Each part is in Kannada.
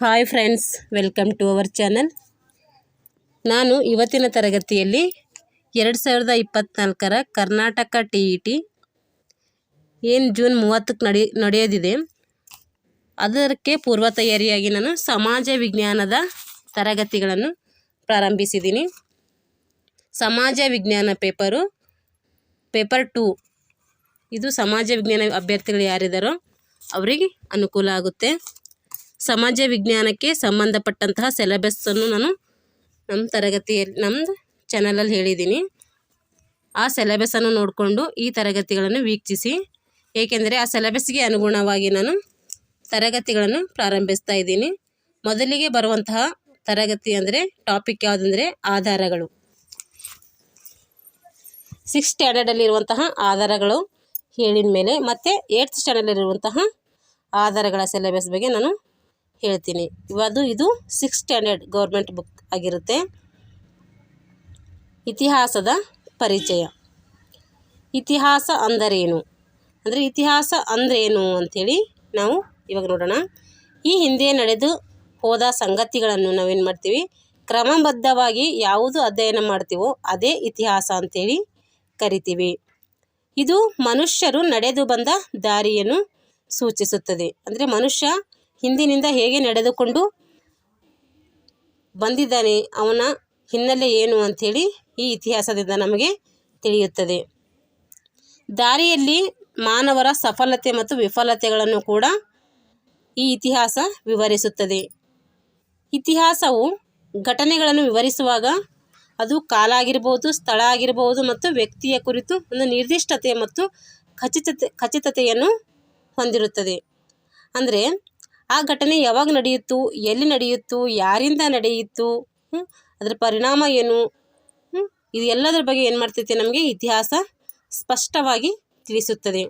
Hi friends, welcome to our channel. ನಾನು ಇವತ್ತಿನ ತರಗತಿಯಲ್ಲಿ ಎರಡು ಸಾವಿರದ ಇಪ್ಪತ್ತ್ನಾಲ್ಕರ ಕರ್ನಾಟಕ ಟಿ ಇ ಟಿ ಏನು ಜೂನ್ ಮೂವತ್ತಕ್ಕೆ ನಡೆ, ನಡೆಯೋದಿದೆ. ಅದಕ್ಕೆ ಪೂರ್ವ ತಯಾರಿಯಾಗಿ ನಾನು ಸಮಾಜ ವಿಜ್ಞಾನದ ತರಗತಿಗಳನ್ನು ಪ್ರಾರಂಭಿಸಿದ್ದೀನಿ. ಸಮಾಜ ವಿಜ್ಞಾನ ಪೇಪರು, ಪೇಪರ್ ಟೂ. ಇದು ಸಮಾಜ ವಿಜ್ಞಾನ ಅಭ್ಯರ್ಥಿಗಳು ಯಾರಿದ್ದಾರೋ ಅವರಿಗೆ ಅನುಕೂಲ ಆಗುತ್ತೆ. ಸಮಾಜ ವಿಜ್ಞಾನಕ್ಕೆ ಸಂಬಂಧಪಟ್ಟಂತಹ ಸಿಲೆಬಸ್ಸನ್ನು ನಾನು ನಮ್ಮ ತರಗತಿಯಲ್ಲಿ ನಮ್ಮದು ಚಾನಲಲ್ಲಿ ಹೇಳಿದ್ದೀನಿ. ಆ ಸಿಲೆಬಸ್ಸನ್ನು ನೋಡಿಕೊಂಡು ಈ ತರಗತಿಗಳನ್ನು ವೀಕ್ಷಿಸಿ. ಏಕೆಂದರೆ ಆ ಸಿಲೆಬಸ್ಗೆ ಅನುಗುಣವಾಗಿ ನಾನು ತರಗತಿಗಳನ್ನು ಪ್ರಾರಂಭಿಸ್ತಾ ಇದ್ದೀನಿ. ಮೊದಲಿಗೆ ಬರುವಂತಹ ತರಗತಿ ಅಂದರೆ ಟಾಪಿಕ್ ಯಾವುದಂದರೆ ಆಧಾರಗಳು. ಸಿಕ್ಸ್ ಸ್ಟ್ಯಾಂಡರ್ಡಲ್ಲಿರುವಂತಹ ಆಧಾರಗಳು ಹೇಳಿದ ಮೇಲೆ ಮತ್ತು ಏಯ್ತ್ ಸ್ಟ್ಯಾಂಡರ್ಡಲ್ಲಿರುವಂತಹ ಆಧಾರಗಳ ಸಿಲೆಬಸ್ ಬಗ್ಗೆ ನಾನು ಹೇಳ್ತೀನಿ. ಇವದು ಇದು ಸಿಕ್ಸ್ ಸ್ಟ್ಯಾಂಡರ್ಡ್ ಗೌರ್ಮೆಂಟ್ ಬುಕ್ ಆಗಿರುತ್ತೆ. ಇತಿಹಾಸದ ಪರಿಚಯ. ಇತಿಹಾಸ ಅಂದರೇನು? ಅಂದರೆ ಇತಿಹಾಸ ಅಂದ್ರೇನು ಅಂಥೇಳಿ ನಾವು ಇವಾಗ ನೋಡೋಣ. ಈ ಹಿಂದೆ ನಡೆದು ಹೋದ ಸಂಗತಿಗಳನ್ನು ನಾವೇನು ಮಾಡ್ತೀವಿ? ಕ್ರಮಬದ್ಧವಾಗಿ ಯಾವುದು ಅಧ್ಯಯನ ಮಾಡ್ತೀವೋ ಅದೇ ಇತಿಹಾಸ ಅಂಥೇಳಿ ಕರಿತೀವಿ. ಇದು ಮನುಷ್ಯರು ನಡೆದು ಬಂದ ದಾರಿಯನ್ನು ಸೂಚಿಸುತ್ತದೆ. ಅಂದರೆ ಮನುಷ್ಯ ಹಿಂದಿನಿಂದ ಹೇಗೆ ನಡೆದುಕೊಂಡು ಬಂದಿದ್ದಾನೆ ಅವನ ಹಿನ್ನೆಲೆ ಏನು ಅಂಥೇಳಿ ಈ ಇತಿಹಾಸದಿಂದ ನಮಗೆ ತಿಳಿಯುತ್ತದೆ. ದಾರಿಯಲ್ಲಿ ಮಾನವರ ಸಫಲತೆ ಮತ್ತು ವಿಫಲತೆಗಳನ್ನು ಕೂಡ ಈ ಇತಿಹಾಸ ವಿವರಿಸುತ್ತದೆ. ಇತಿಹಾಸವು ಘಟನೆಗಳನ್ನು ವಿವರಿಸುವಾಗ ಅದು ಕಾಲ ಆಗಿರ್ಬೋದು, ಸ್ಥಳ ಆಗಿರ್ಬೋದು ಮತ್ತು ವ್ಯಕ್ತಿಯ ಕುರಿತು ಒಂದು ನಿರ್ದಿಷ್ಟತೆ ಮತ್ತು ಖಚಿತತೆ, ಖಚಿತತೆಯನ್ನು ಹೊಂದಿರುತ್ತದೆ. ಅಂದರೆ ಆ ಘಟನೆ ಯಾವಾಗ ನಡೆಯಿತು ಎಲ್ಲಿ ನಡೆಯಿತು ಯಾರಿಂದ ನಡೆಯಿತು ಅದರ ಪರಿಣಾಮ ಏನು ಇದು ಎಲ್ಲದರ ಬಗ್ಗೆ ಏನು ಮಾಡ್ತೈತೆ ನಮಗೆ ಇತಿಹಾಸ ಸ್ಪಷ್ಟವಾಗಿ ತಿಳಿಸುತ್ತದೆ.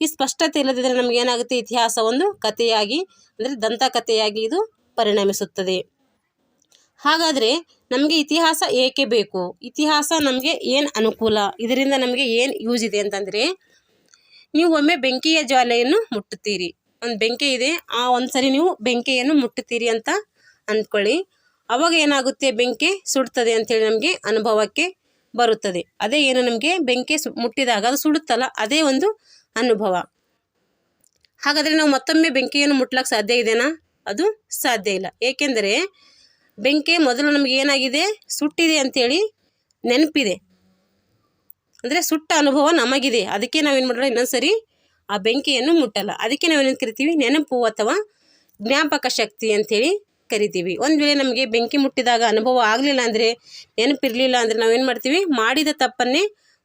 ಈ ಸ್ಪಷ್ಟತೆ ಇಲ್ಲದಿದ್ದರೆ ನಮಗೆ ಏನಾಗುತ್ತೆ, ಇತಿಹಾಸ ಒಂದು ಕಥೆಯಾಗಿ, ಅಂದರೆ ದಂತಕಥೆಯಾಗಿ ಇದು ಪರಿಣಮಿಸುತ್ತದೆ. ಹಾಗಾದರೆ ನಮಗೆ ಇತಿಹಾಸ ಏಕೆ ಬೇಕು? ಇತಿಹಾಸ ನಮಗೆ ಏನು ಅನುಕೂಲ? ಇದರಿಂದ ನಮಗೆ ಏನು ಯೂಸ್ ಇದೆ ಅಂತಂದರೆ, ನೀವು ಒಮ್ಮೆ ಬೆಂಕಿಯ ಜ್ವಾಲೆಯನ್ನು ಮುಟ್ಟುತ್ತೀರಿ. ಒಂದು ಬೆಂಕಿ ಇದೆ, ಆ ಒಂದು ಸರಿ ನೀವು ಬೆಂಕಿಯನ್ನು ಮುಟ್ಟುತ್ತೀರಿ ಅಂತ ಅಂದ್ಕೊಳ್ಳಿ. ಅವಾಗ ಏನಾಗುತ್ತೆ ಬೆಂಕಿ ಸುಡ್ತದೆ ಅಂಥೇಳಿ ನಮಗೆ ಅನುಭವಕ್ಕೆ ಬರುತ್ತದೆ. ಅದೇ ಏನು ನಮಗೆ ಬೆಂಕಿ ಮುಟ್ಟಿದಾಗ ಅದು ಸುಡುತ್ತಲ್ಲ, ಅದೇ ಒಂದು ಅನುಭವ. ಹಾಗಾದರೆ ನಾವು ಮತ್ತೊಮ್ಮೆ ಬೆಂಕಿಯನ್ನು ಮುಟ್ಲಕ್ಕೆ ಸಾಧ್ಯ ಇದೆನಾ? ಅದು ಸಾಧ್ಯ ಇಲ್ಲ. ಏಕೆಂದರೆ ಬೆಂಕಿ ಮೊದಲು ನಮಗೆ ಏನಾಗಿದೆ? ಸುಟ್ಟಿದೆ ಅಂಥೇಳಿ ನೆನಪಿದೆ. ಅಂದರೆ ಸುಟ್ಟ ಅನುಭವ ನಮಗಿದೆ. ಅದಕ್ಕೆ ನಾವೇನು ಮಾಡೋಣ ಇನ್ನೊಂದು ಸರಿ ಆ ಬೆಂಕಿಯನ್ನು ಮುಟ್ಟಲ್ಲ. ಅದಕ್ಕೆ ನಾವೇನು ಕರಿತೀವಿ? ನೆನಪು ಅಥವಾ ಜ್ಞಾಪಕ ಶಕ್ತಿ ಅಂಥೇಳಿ ಕರಿತೀವಿ. ಒಂದು ವೇಳೆ ನಮಗೆ ಬೆಂಕಿ ಮುಟ್ಟಿದಾಗ ಅನುಭವ ಆಗಲಿಲ್ಲ ಅಂದರೆ ನೆನಪಿರಲಿಲ್ಲ ಅಂದರೆ ನಾವೇನು ಮಾಡ್ತೀವಿ? ಮಾಡಿದ ತಪ್ಪನ್ನೇ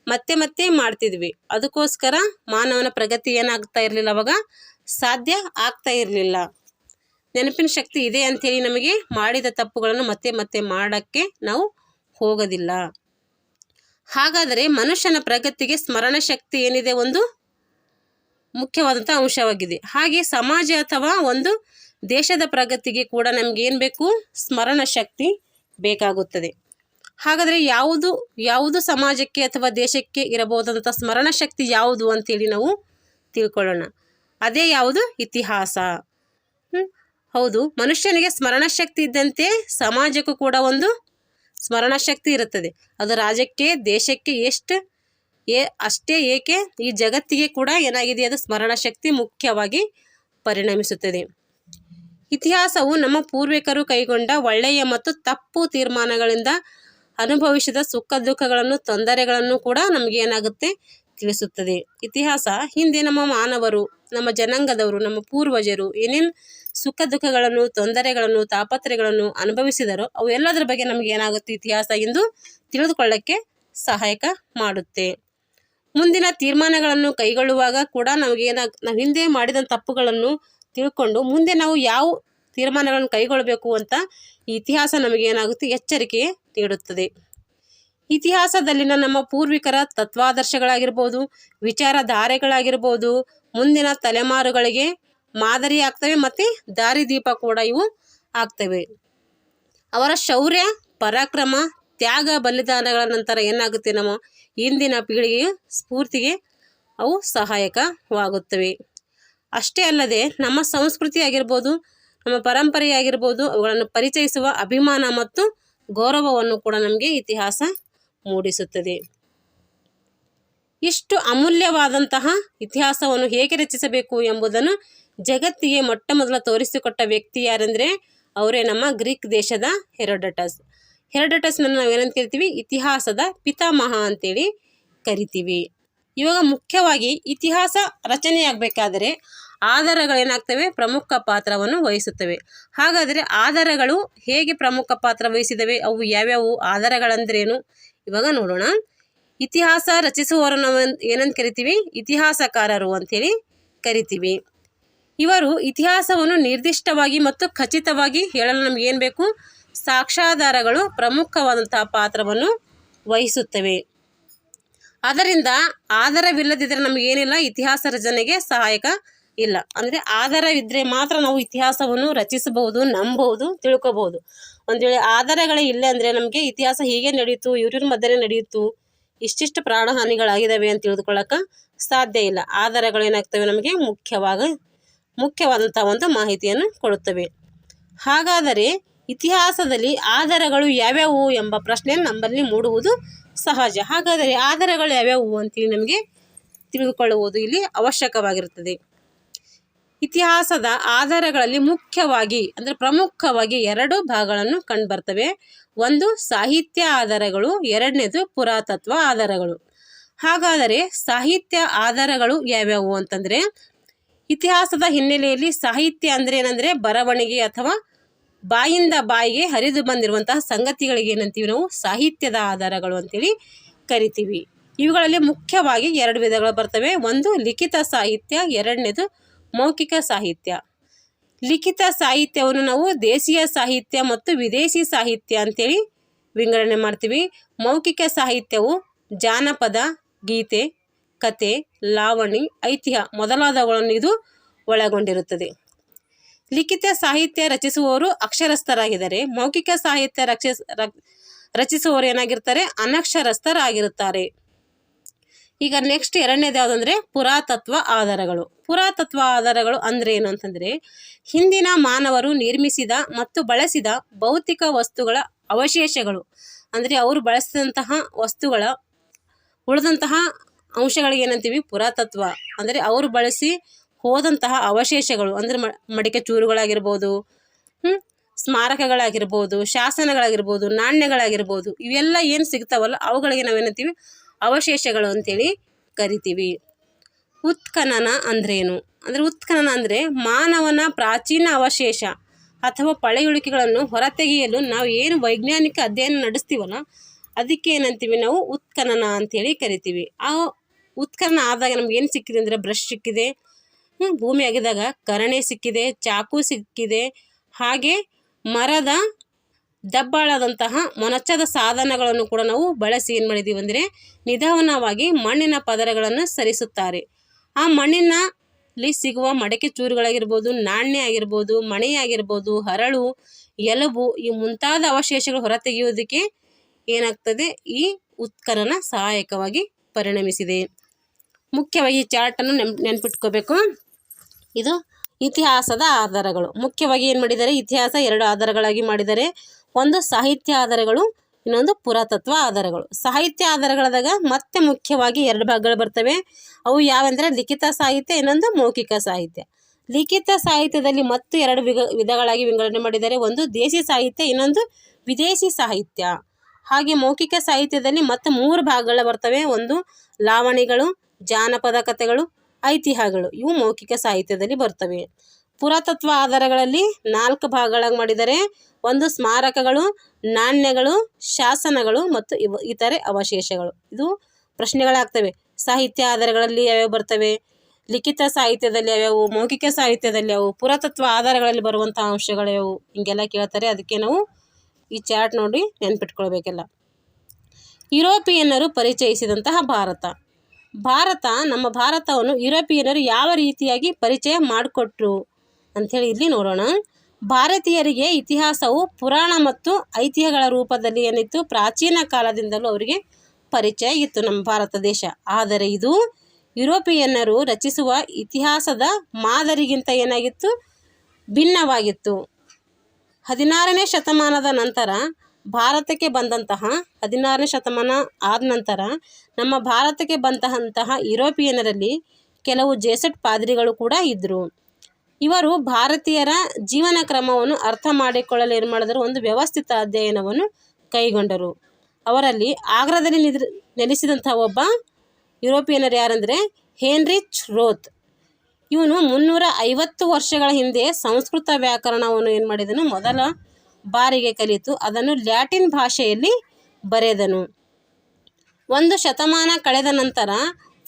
ಮತ್ತೆ ಮತ್ತೆ ಮಾಡ್ತಿದ್ವಿ. ಅದಕ್ಕೋಸ್ಕರ ಮಾನವನ ಪ್ರಗತಿ ಏನಾಗ್ತಾ ಇರಲಿಲ್ಲ ಅವಾಗ? ಸಾಧ್ಯ ಆಗ್ತಾ ಇರಲಿಲ್ಲ. ನೆನಪಿನ ಶಕ್ತಿ ಇದೆ ಅಂಥೇಳಿ ನಮಗೆ ಮಾಡಿದ ತಪ್ಪುಗಳನ್ನು ಮತ್ತೆ ಮತ್ತೆ ಮಾಡೋಕ್ಕೆ ನಾವು ಹೋಗೋದಿಲ್ಲ. ಹಾಗಾದರೆ ಮನುಷ್ಯನ ಪ್ರಗತಿಗೆ ಸ್ಮರಣ ಶಕ್ತಿ ಏನಿದೆ ಒಂದು? ಮುಖ್ಯವಾದಂಥ ಅಂಶವಾಗಿದೆ. ಹಾಗೆ ಸಮಾಜ ಅಥವಾ ಒಂದು ದೇಶದ ಪ್ರಗತಿಗೆ ಕೂಡ ನಮ್ಗೆ ಏನು ಬೇಕು? ಸ್ಮರಣ ಶಕ್ತಿ ಬೇಕಾಗುತ್ತದೆ. ಹಾಗಾದರೆ ಯಾವುದು ಯಾವುದು ಸಮಾಜಕ್ಕೆ ಅಥವಾ ದೇಶಕ್ಕೆ ಇರಬಹುದಂಥ ಸ್ಮರಣ ಶಕ್ತಿ ಯಾವುದು ಅಂತೇಳಿ ನಾವು ತಿಳ್ಕೊಳ್ಳೋಣ. ಅದೇ ಯಾವುದು? ಇತಿಹಾಸ. ಹೌದು. ಮನುಷ್ಯನಿಗೆ ಸ್ಮರಣ ಶಕ್ತಿ ಇದ್ದಂತೆ ಸಮಾಜಕ್ಕೂ ಕೂಡ ಒಂದು ಸ್ಮರಣ ಶಕ್ತಿ ಇರುತ್ತದೆ. ಅದು ರಾಜ್ಯಕ್ಕೆ, ದೇಶಕ್ಕೆ ಎಷ್ಟು ಏ, ಅಷ್ಟೇ ಏಕೆ ಈ ಜಗತ್ತಿಗೆ ಕೂಡ ಏನಾಗಿದೆ ಅದು ಸ್ಮರಣ ಶಕ್ತಿ ಮುಖ್ಯವಾಗಿ ಪರಿಣಮಿಸುತ್ತದೆ. ಇತಿಹಾಸವು ನಮ್ಮ ಪೂರ್ವಿಕರು ಕೈಗೊಂಡ ಒಳ್ಳೆಯ ಮತ್ತು ತಪ್ಪು ತೀರ್ಮಾನಗಳಿಂದ ಅನುಭವಿಸಿದ ಸುಖ ದುಃಖಗಳನ್ನು, ತೊಂದರೆಗಳನ್ನು ಕೂಡ ನಮಗೆ ಏನಾಗುತ್ತೆ ತಿಳಿಸುತ್ತದೆ. ಇತಿಹಾಸ, ಹಿಂದೆ ನಮ್ಮ ಮಾನವರು, ನಮ್ಮ ಜನಾಂಗದವರು, ನಮ್ಮ ಪೂರ್ವಜರು ಏನೇನು ಸುಖ ದುಃಖಗಳನ್ನು, ತೊಂದರೆಗಳನ್ನು ತಾಪತ್ರೆಗಳನ್ನು ಅನುಭವಿಸಿದರೋ ಅವು ಎಲ್ಲದರ ಬಗ್ಗೆ ನಮಗೆ ಏನಾಗುತ್ತೆ ಇತಿಹಾಸ ಎಂದು ತಿಳಿದುಕೊಳ್ಳಕ್ಕೆ ಸಹಾಯಕ ಮಾಡುತ್ತೆ. ಮುಂದಿನ ತೀರ್ಮಾನಗಳನ್ನು ಕೈಗೊಳ್ಳುವಾಗ ಕೂಡ ನಮಗೆ ನಾವು ಹಿಂದೆ ಮಾಡಿದ ತಪ್ಪುಗಳನ್ನು ತಿಳ್ಕೊಂಡು ಮುಂದೆ ನಾವು ಯಾವ ತೀರ್ಮಾನಗಳನ್ನು ಕೈಗೊಳ್ಳಬೇಕು ಅಂತ ಇತಿಹಾಸ ನಮಗೆ ಏನಾಗುತ್ತೆ ಎಚ್ಚರಿಕೆ ನೀಡುತ್ತದೆ. ಇತಿಹಾಸದಲ್ಲಿನ ನಮ್ಮ ಪೂರ್ವಿಕರ ತತ್ವಾದರ್ಶಗಳಾಗಿರ್ಬೋದು, ವಿಚಾರಧಾರೆಗಳಾಗಿರ್ಬೋದು, ಮುಂದಿನ ತಲೆಮಾರುಗಳಿಗೆ ಮಾದರಿ ಆಗ್ತವೆ ಮತ್ತು ದಾರಿದೀಪ ಕೂಡ ಇವು ಆಗ್ತವೆ. ಅವರ ಶೌರ್ಯ, ಪರಾಕ್ರಮ ತ್ಯಾಗ ಬಲಿದಾನಗಳ ನಂತರ ಏನಾಗುತ್ತೆ ನಮ್ಮ ಇಂದಿನ ಪೀಳಿಗೆಯ ಸ್ಫೂರ್ತಿಗೆ ಅವು ಸಹಾಯಕವಾಗುತ್ತವೆ. ಅಷ್ಟೇ ಅಲ್ಲದೆ ನಮ್ಮ ಸಂಸ್ಕೃತಿ ಆಗಿರ್ಬೋದು, ನಮ್ಮ ಪರಂಪರೆಯಾಗಿರ್ಬೋದು ಅವುಗಳನ್ನು ಪರಿಚಯಿಸುವ ಅಭಿಮಾನ ಮತ್ತು ಗೌರವವನ್ನು ಕೂಡ ನಮಗೆ ಇತಿಹಾಸ ಮೂಡಿಸುತ್ತದೆ. ಇಷ್ಟು ಅಮೂಲ್ಯವಾದಂತಹ ಇತಿಹಾಸವನ್ನು ಹೇಗೆ ರಚಿಸಬೇಕು ಎಂಬುದನ್ನು ಜಗತ್ತಿಗೆ ಮೊಟ್ಟ ಮೊದಲ ತೋರಿಸಿಕೊಟ್ಟ ವ್ಯಕ್ತಿ ಯಾರೆಂದರೆ, ಅವರೇ ನಮ್ಮ ಗ್ರೀಕ್ ದೇಶದ ಹೆರೋಡಟಸ್. ಹೆರೋಡಟಸ್ನನ್ನು ನಾವು ಏನಂತ ಕರಿತೀವಿ? ಇತಿಹಾಸದ ಪಿತಾಮಹ ಅಂತೇಳಿ ಕರಿತೀವಿ. ಇವಾಗ ಮುಖ್ಯವಾಗಿ ಇತಿಹಾಸ ರಚನೆಯಾಗಬೇಕಾದರೆ ಆಧಾರಗಳೇನಾಗ್ತವೆ? ಪ್ರಮುಖ ಪಾತ್ರವನ್ನು ವಹಿಸುತ್ತವೆ. ಹಾಗಾದರೆ ಆಧಾರಗಳು ಹೇಗೆ ಪ್ರಮುಖ ಪಾತ್ರ ವಹಿಸಿದವೆ? ಅವು ಯಾವ್ಯಾವು ಆಧಾರಗಳಂದ್ರೇನು? ಇವಾಗ ನೋಡೋಣ. ಇತಿಹಾಸ ರಚಿಸುವವರು ನಾವು ಏನಂತ ಕರಿತೀವಿ? ಇತಿಹಾಸಕಾರರು ಅಂಥೇಳಿ ಕರಿತೀವಿ. ಇವರು ಇತಿಹಾಸವನ್ನು ನಿರ್ದಿಷ್ಟವಾಗಿ ಮತ್ತು ಖಚಿತವಾಗಿ ಹೇಳಲು ನಮಗೇನು ಬೇಕು? ಸಾಕ್ಷ್ಯಾಧಾರಗಳು ಪ್ರಮುಖವಾದಂತಹ ಪಾತ್ರವನ್ನು ವಹಿಸುತ್ತವೆ. ಅದರಿಂದ ಆಧಾರವಿಲ್ಲದಿದ್ದರೆ ನಮಗೇನಿಲ್ಲ ಇತಿಹಾಸ ರಚನೆಗೆ ಸಹಾಯಕ ಇಲ್ಲ. ಅಂದರೆ ಆಧಾರವಿದ್ದರೆ ಮಾತ್ರ ನಾವು ಇತಿಹಾಸವನ್ನು ರಚಿಸಬಹುದು, ನಂಬಬಹುದು, ತಿಳ್ಕೋಬಹುದು. ಒಂದು ವೇಳೆ ಆಧಾರಗಳೇ ಇಲ್ಲ ಅಂದರೆ ನಮಗೆ ಇತಿಹಾಸ ಹೀಗೆ ನಡೆಯಿತು, ಇವ್ರಿವ್ರ ಮಧ್ಯೆ ನಡೆಯಿತು, ಇಷ್ಟಿಷ್ಟು ಪ್ರಾಣಹಾನಿಗಳಾಗಿದ್ದಾವೆ ಅಂತ ತಿಳಿದುಕೊಳ್ಳೋಕೆ ಸಾಧ್ಯ ಇಲ್ಲ. ಆಧಾರಗಳೇನಾಗ್ತವೆ ನಮಗೆ? ಮುಖ್ಯವಾಗ ಮುಖ್ಯವಾದಂಥ ಒಂದು ಮಾಹಿತಿಯನ್ನು ಕೊಡುತ್ತವೆ. ಹಾಗಾದರೆ ಇತಿಹಾಸದಲ್ಲಿ ಆಧಾರಗಳು ಯಾವ್ಯಾವು ಎಂಬ ಪ್ರಶ್ನೆ ನಮ್ಮಲ್ಲಿ ಮೂಡುವುದು ಸಹಜ. ಹಾಗಾದರೆ ಆಧಾರಗಳು ಯಾವ್ಯಾವು ಅಂತೇಳಿ ನಮಗೆ ತಿಳಿದುಕೊಳ್ಳುವುದು ಇಲ್ಲಿ ಅವಶ್ಯಕವಾಗಿರುತ್ತದೆ. ಇತಿಹಾಸದ ಆಧಾರಗಳಲ್ಲಿ ಮುಖ್ಯವಾಗಿ ಅಂದರೆ ಪ್ರಮುಖವಾಗಿ ಎರಡು ಭಾಗಗಳನ್ನು ಕಂಡುಬರ್ತವೆ. ಒಂದು ಸಾಹಿತ್ಯ ಆಧಾರಗಳು, ಎರಡನೇದು ಪುರಾತತ್ವ ಆಧಾರಗಳು. ಹಾಗಾದರೆ ಸಾಹಿತ್ಯ ಆಧಾರಗಳು ಯಾವ್ಯಾವು ಅಂತಂದರೆ ಇತಿಹಾಸದ ಹಿನ್ನೆಲೆಯಲ್ಲಿ ಸಾಹಿತ್ಯ ಅಂದರೆ ಏನಂದರೆ ಬರವಣಿಗೆ ಅಥವಾ ಬಾಯಿಂದ ಬಾಯಿಗೆ ಹರಿದು ಬಂದಿರುವಂತಹ ಸಂಗತಿಗಳಿಗೆ ಏನಂತೀವಿ ನಾವು? ಸಾಹಿತ್ಯದ ಆಧಾರಗಳು ಅಂತೇಳಿ ಕರಿತೀವಿ. ಇವುಗಳಲ್ಲಿ ಮುಖ್ಯವಾಗಿ ಎರಡು ವಿಧಗಳು ಬರ್ತವೆ. ಒಂದು ಲಿಖಿತ ಸಾಹಿತ್ಯ, ಎರಡನೇದು ಮೌಖಿಕ ಸಾಹಿತ್ಯ. ಲಿಖಿತ ಸಾಹಿತ್ಯವನ್ನು ನಾವು ದೇಶೀಯ ಸಾಹಿತ್ಯ ಮತ್ತು ವಿದೇಶಿ ಸಾಹಿತ್ಯ ಅಂತೇಳಿ ವಿಂಗಡಣೆ ಮಾಡ್ತೀವಿ. ಮೌಖಿಕ ಸಾಹಿತ್ಯವು ಜಾನಪದ, ಗೀತೆ, ಕತೆ, ಲಾವಣಿ, ಐತಿಹ್ಯ ಮೊದಲಾದವುಗಳನ್ನು ಇದು ಒಳಗೊಂಡಿರುತ್ತದೆ. ಲಿಖಿತ ಸಾಹಿತ್ಯ ರಚಿಸುವವರು ಅಕ್ಷರಸ್ಥರಾಗಿದ್ದಾರೆ. ಮೌಖಿಕ ಸಾಹಿತ್ಯ ರಕ್ಷ ರಚಿಸುವವರು ಏನಾಗಿರ್ತಾರೆ? ಅನಕ್ಷರಸ್ಥರಾಗಿರುತ್ತಾರೆ. ಈಗ ನೆಕ್ಸ್ಟ್ ಎರಡನೇದು ಯಾವುದಂದ್ರೆ ಪುರಾತತ್ವ ಆಧಾರಗಳು. ಪುರಾತತ್ವ ಆಧಾರಗಳು ಅಂದ್ರೆ ಏನು ಅಂತಂದ್ರೆ ಹಿಂದಿನ ಮಾನವರು ನಿರ್ಮಿಸಿದ ಮತ್ತು ಬಳಸಿದ ಭೌತಿಕ ವಸ್ತುಗಳ ಅವಶೇಷಗಳು. ಅಂದ್ರೆ ಅವರು ಬಳಸಿದಂತಹ ವಸ್ತುಗಳ ಉಳಿದಂತಹ ಅಂಶಗಳಿಗೆ ಏನಂತೀವಿ? ಪುರಾತತ್ವ. ಅಂದರೆ ಅವರು ಬಳಸಿ ಹೋದಂತಹ ಅವಶೇಷಗಳು, ಅಂದರೆ ಮಡಿಕೆ ಚೂರುಗಳಾಗಿರ್ಬೋದು ಹ್ಞೂ ಸ್ಮಾರಕಗಳಾಗಿರ್ಬೋದು, ಶಾಸನಗಳಾಗಿರ್ಬೋದು, ನಾಣ್ಯಗಳಾಗಿರ್ಬೋದು, ಇವೆಲ್ಲ ಏನು ಸಿಗ್ತಾವಲ್ಲ ಅವುಗಳಿಗೆ ನಾವೇನಂತೀವಿ? ಅವಶೇಷಗಳು ಅಂತೇಳಿ ಕರಿತೀವಿ. ಉತ್ಖನನ ಅಂದ್ರೇನು? ಅಂದರೆ ಉತ್ಖನನ ಅಂದರೆ ಮಾನವನ ಪ್ರಾಚೀನ ಅವಶೇಷ ಅಥವಾ ಪಳೆಯುಳಿಕೆಗಳನ್ನು ಹೊರತೆಗೆಯಲು ನಾವು ಏನು ವೈಜ್ಞಾನಿಕ ಅಧ್ಯಯನ ನಡೆಸ್ತೀವಲ್ಲ, ಅದಕ್ಕೆ ಏನಂತೀವಿ ನಾವು ಉತ್ಖನನ ಅಂತೇಳಿ ಕರಿತೀವಿ. ಆ ಉತ್ಖನನ ಆದಾಗ ನಮ್ಗೆ ಏನು ಸಿಕ್ಕಿದೆ ಅಂದರೆ ಬ್ರಷ್ ಸಿಕ್ಕಿದೆ ಭೂಮಿ ಅಗೆದಾಗ ಕರಣೆ ಸಿಕ್ಕಿದೆ, ಚಾಕು ಸಿಕ್ಕಿದೆ. ಹಾಗೆ ಮರದ ದಬ್ಬಾಳದಂತಹ ಮೊನಚ್ಚದ ಸಾಧನಗಳನ್ನು ಕೂಡ ನಾವು ಬಳಸಿ ಏನು ಮಾಡಿದ್ದೀವಿ ಅಂದರೆ ನಿಧಾನವಾಗಿ ಮಣ್ಣಿನ ಪದರಗಳನ್ನು ಸರಿಸುತ್ತಾರೆ. ಆ ಮಣ್ಣಿನಲ್ಲಿ ಸಿಗುವ ಮಡಕೆ ಚೂರುಗಳಾಗಿರ್ಬೋದು, ನಾಣ್ಯ ಆಗಿರ್ಬೋದು, ಮಣೆ ಆಗಿರ್ಬೋದು, ಹರಳು, ಎಲುಬು ಈ ಮುಂತಾದ ಅವಶೇಷಗಳು ಹೊರತೆಗೆಯುವುದಕ್ಕೆ ಏನಾಗ್ತದೆ? ಈ ಉತ್ಖನನ ಸಹಾಯಕವಾಗಿ ಪರಿಣಮಿಸಿದೆ. ಮುಖ್ಯವಾಗಿ ಈ ಚಾರ್ಟನ್ನು ನೆನ್, ನೆನ್ಪಿಟ್ಕೋಬೇಕು. ಇದು ಇತಿಹಾಸದ ಆಧಾರಗಳು. ಮುಖ್ಯವಾಗಿ ಏನು ಮಾಡಿದ್ದಾರೆ? ಇತಿಹಾಸ ಎರಡು ಆಧಾರಗಳಾಗಿ ಮಾಡಿದ್ದಾರೆ. ಒಂದು ಸಾಹಿತ್ಯ ಆಧಾರಗಳು, ಇನ್ನೊಂದು ಪುರಾತತ್ವ ಆಧಾರಗಳು. ಸಾಹಿತ್ಯ ಆಧಾರಗಳಾದಾಗ ಮತ್ತೆ ಮುಖ್ಯವಾಗಿ ಎರಡು ಭಾಗಗಳು ಬರ್ತವೆ. ಅವು ಯಾವೆಂದರೆ ಲಿಖಿತ ಸಾಹಿತ್ಯ, ಇನ್ನೊಂದು ಮೌಖಿಕ ಸಾಹಿತ್ಯ. ಲಿಖಿತ ಸಾಹಿತ್ಯದಲ್ಲಿ ಮತ್ತು ಎರಡು ವಿಧ ವಿಧಗಳಾಗಿ ವಿಂಗಡಣೆ ಮಾಡಿದ್ದಾರೆ. ಒಂದು ದೇಶಿ ಸಾಹಿತ್ಯ, ಇನ್ನೊಂದು ವಿದೇಶಿ ಸಾಹಿತ್ಯ. ಹಾಗೆ ಮೌಖಿಕ ಸಾಹಿತ್ಯದಲ್ಲಿ ಮತ್ತೆ ಮೂರು ಭಾಗಗಳು ಬರ್ತವೆ. ಒಂದು ಲಾವಣಿಗಳು, ಜಾನಪದ ಕಥೆಗಳು ಐತಿಹ್ಯಗಳು ಇವು ಮೌಖಿಕ ಸಾಹಿತ್ಯದಲ್ಲಿ ಬರ್ತವೆ. ಪುರಾತತ್ವ ಆಧಾರಗಳಲ್ಲಿ ನಾಲ್ಕು ಭಾಗಗಳಾಗಿ ಮಾಡಿದರೆ, ಒಂದು ಸ್ಮಾರಕಗಳು, ನಾಣ್ಯಗಳು, ಶಾಸನಗಳು ಮತ್ತು ಇವ, ಇತರೆ ಅವಶೇಷಗಳು. ಇದು ಪ್ರಶ್ನೆಗಳಾಗ್ತವೆ. ಸಾಹಿತ್ಯ ಆಧಾರಗಳಲ್ಲಿ ಯಾವ್ಯಾವ ಬರ್ತವೆ? ಲಿಖಿತ ಸಾಹಿತ್ಯದಲ್ಲಿ ಯಾವ್ಯಾವು? ಮೌಖಿಕ ಸಾಹಿತ್ಯದಲ್ಲಿ ಯಾವು ಪುರಾತತ್ವ ಆಧಾರಗಳಲ್ಲಿ ಬರುವಂಥ ಅಂಶಗಳು ಯಾವು ಹಿಂಗೆಲ್ಲ ಕೇಳ್ತಾರೆ. ಅದಕ್ಕೆ ನಾವು ಈ ಚಾರ್ಟ್ ನೋಡಿ ನೆನ್ಪಿಟ್ಕೊಳ್ಬೇಕೆಲ್ಲ. ಯುರೋಪಿಯನ್ನರು ಪರಿಚಯಿಸಿದಂತಹ ಭಾರತ. ಭಾರತ ನಮ್ಮ ಭಾರತವನ್ನು ಯುರೋಪಿಯನ್ನರು ಯಾವ ರೀತಿಯಾಗಿ ಪರಿಚಯ ಮಾಡಿಕೊಟ್ರು ಅಂಥೇಳಿ ಇಲ್ಲಿ ನೋಡೋಣ. ಭಾರತೀಯರಿಗೆ ಇತಿಹಾಸವು ಪುರಾಣ ಮತ್ತು ಐತಿಹ್ಯಗಳ ರೂಪದಲ್ಲಿ ಏನಿತ್ತು, ಪ್ರಾಚೀನ ಕಾಲದಿಂದಲೂ ಅವರಿಗೆ ಪರಿಚಯ ಇತ್ತು ನಮ್ಮ ಭಾರತ ದೇಶ. ಆದರೆ ಇದು ಯುರೋಪಿಯನ್ನರು ರಚಿಸುವ ಇತಿಹಾಸದ ಮಾದರಿಗಿಂತ ಏನಾಗಿತ್ತು? ಭಿನ್ನವಾಗಿತ್ತು. ಹದಿನಾರನೇ ಶತಮಾನದ ನಂತರ ಭಾರತಕ್ಕೆ ಬಂದಂತಹ ಹದಿನಾರನೇ ಶತಮಾನ ಆದ ನಂತರ ನಮ್ಮ ಭಾರತಕ್ಕೆ ಬಂದಂತಹ ಯುರೋಪಿಯನರಲ್ಲಿ ಕೆಲವು ಜೇಸಟ್ ಪಾದ್ರಿಗಳು ಕೂಡ ಇದ್ದರು ಇವರು ಭಾರತೀಯರ ಜೀವನ ಕ್ರಮವನ್ನು ಅರ್ಥ ಮಾಡಿಕೊಳ್ಳಲು ಏನು ಮಾಡಿದರು? ಒಂದು ವ್ಯವಸ್ಥಿತ ಅಧ್ಯಯನವನ್ನು ಕೈಗೊಂಡರು. ಅವರಲ್ಲಿ ಆಗ್ರಾದಲ್ಲಿ ನಿದ್ರ ನೆಲೆಸಿದಂಥ ಒಬ್ಬ ಯುರೋಪಿಯನರು ಯಾರಂದರೆ? ಹೇನ್ರಿಚ್ ರೋತ್ ಇವನು ಮುನ್ನೂರ ಐವತ್ತು ವರ್ಷಗಳ ಹಿಂದೆ ಸಂಸ್ಕೃತ ವ್ಯಾಕರಣವನ್ನು ಏನು ಮಾಡಿದನು? ಮೊದಲ ಬಾರಿಗೆ ಕಲಿತು ಅದನ್ನು ಲ್ಯಾಟಿನ್ ಭಾಷೆಯಲ್ಲಿ ಬರೆದನು. ಒಂದು ಶತಮಾನ ಕಳೆದ ನಂತರ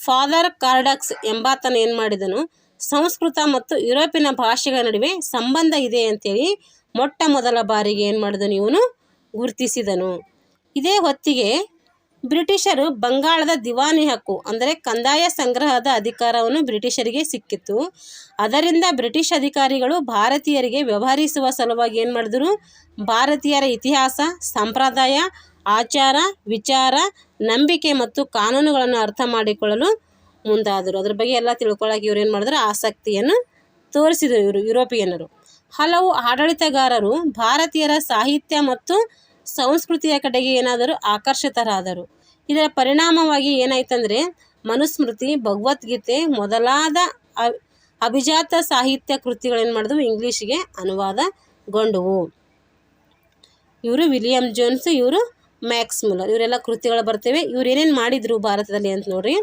ಫಾದರ್ ಕಾರ್ಡಕ್ಸ್ ಎಂಬಾತನು ಏನು ಮಾಡಿದನು? ಸಂಸ್ಕೃತ ಮತ್ತು ಯುರೋಪಿನ ಭಾಷೆಗಳ ನಡುವೆ ಸಂಬಂಧ ಇದೆ ಅಂತೇಳಿ ಮೊಟ್ಟ ಮೊದಲ ಬಾರಿಗೆ ಏನು ಮಾಡಿದನು ಇವನು? ಗುರುತಿಸಿದನು. ಇದೇ ಹೊತ್ತಿಗೆ ಬ್ರಿಟಿಷರು ಬಂಗಾಳದ ದಿವಾನಿ ಹಕ್ಕು, ಅಂದರೆ ಕಂದಾಯ ಸಂಗ್ರಹದ ಅಧಿಕಾರವನ್ನು ಬ್ರಿಟಿಷರಿಗೆ ಸಿಕ್ಕಿತ್ತು. ಅದರಿಂದ ಬ್ರಿಟಿಷ್ ಅಧಿಕಾರಿಗಳು ಭಾರತೀಯರಿಗೆ ವ್ಯವಹರಿಸುವ ಸಲುವಾಗಿ ಏನು ಮಾಡಿದ್ರು? ಭಾರತೀಯರ ಇತಿಹಾಸ, ಸಂಪ್ರದಾಯ, ಆಚಾರ, ವಿಚಾರ, ನಂಬಿಕೆ ಮತ್ತು ಕಾನೂನುಗಳನ್ನು ಅರ್ಥ ಮಾಡಿಕೊಳ್ಳಲು ಮುಂದಾದರು. ಅದ್ರ ಬಗ್ಗೆ ಎಲ್ಲ ತಿಳ್ಕೊಳ್ಳೋಕೆ ಇವ್ರು ಏನು ಮಾಡಿದ್ರು? ಆಸಕ್ತಿಯನ್ನು ತೋರಿಸಿದರು ಇವರು, ಯುರೋಪಿಯನ್ನರು. ಹಲವು ಆಡಳಿತಗಾರರು ಭಾರತೀಯರ ಸಾಹಿತ್ಯ ಮತ್ತು ಸಂಸ್ಕೃತಿಯ ಕಡೆಗೆ ಏನಾದರೂ ಆಕರ್ಷಿತರಾದರು. ಇದರ ಪರಿಣಾಮವಾಗಿ ಏನಾಯ್ತಂದರೆ, ಮನುಸ್ಮೃತಿ, ಭಗವದ್ಗೀತೆ ಮೊದಲಾದ ಅಭಿಜಾತ ಸಾಹಿತ್ಯ ಕೃತಿಗಳೇನು ಮಾಡಿದ್ವು, ಇಂಗ್ಲೀಷಿಗೆ ಅನುವಾದಗೊಂಡವು ಇವರು ವಿಲಿಯಂ ಜೋನ್ಸ್, ಇವರು ಮ್ಯಾಕ್ಸ್ ಮುಲರ್ ಇವರೆಲ್ಲ ಕೃತಿಗಳು ಬರ್ತವೆ. ಇವ್ರು ಏನೇನು ಮಾಡಿದರು ಭಾರತದಲ್ಲಿ ಅಂತ ನೋಡ್ರಿ.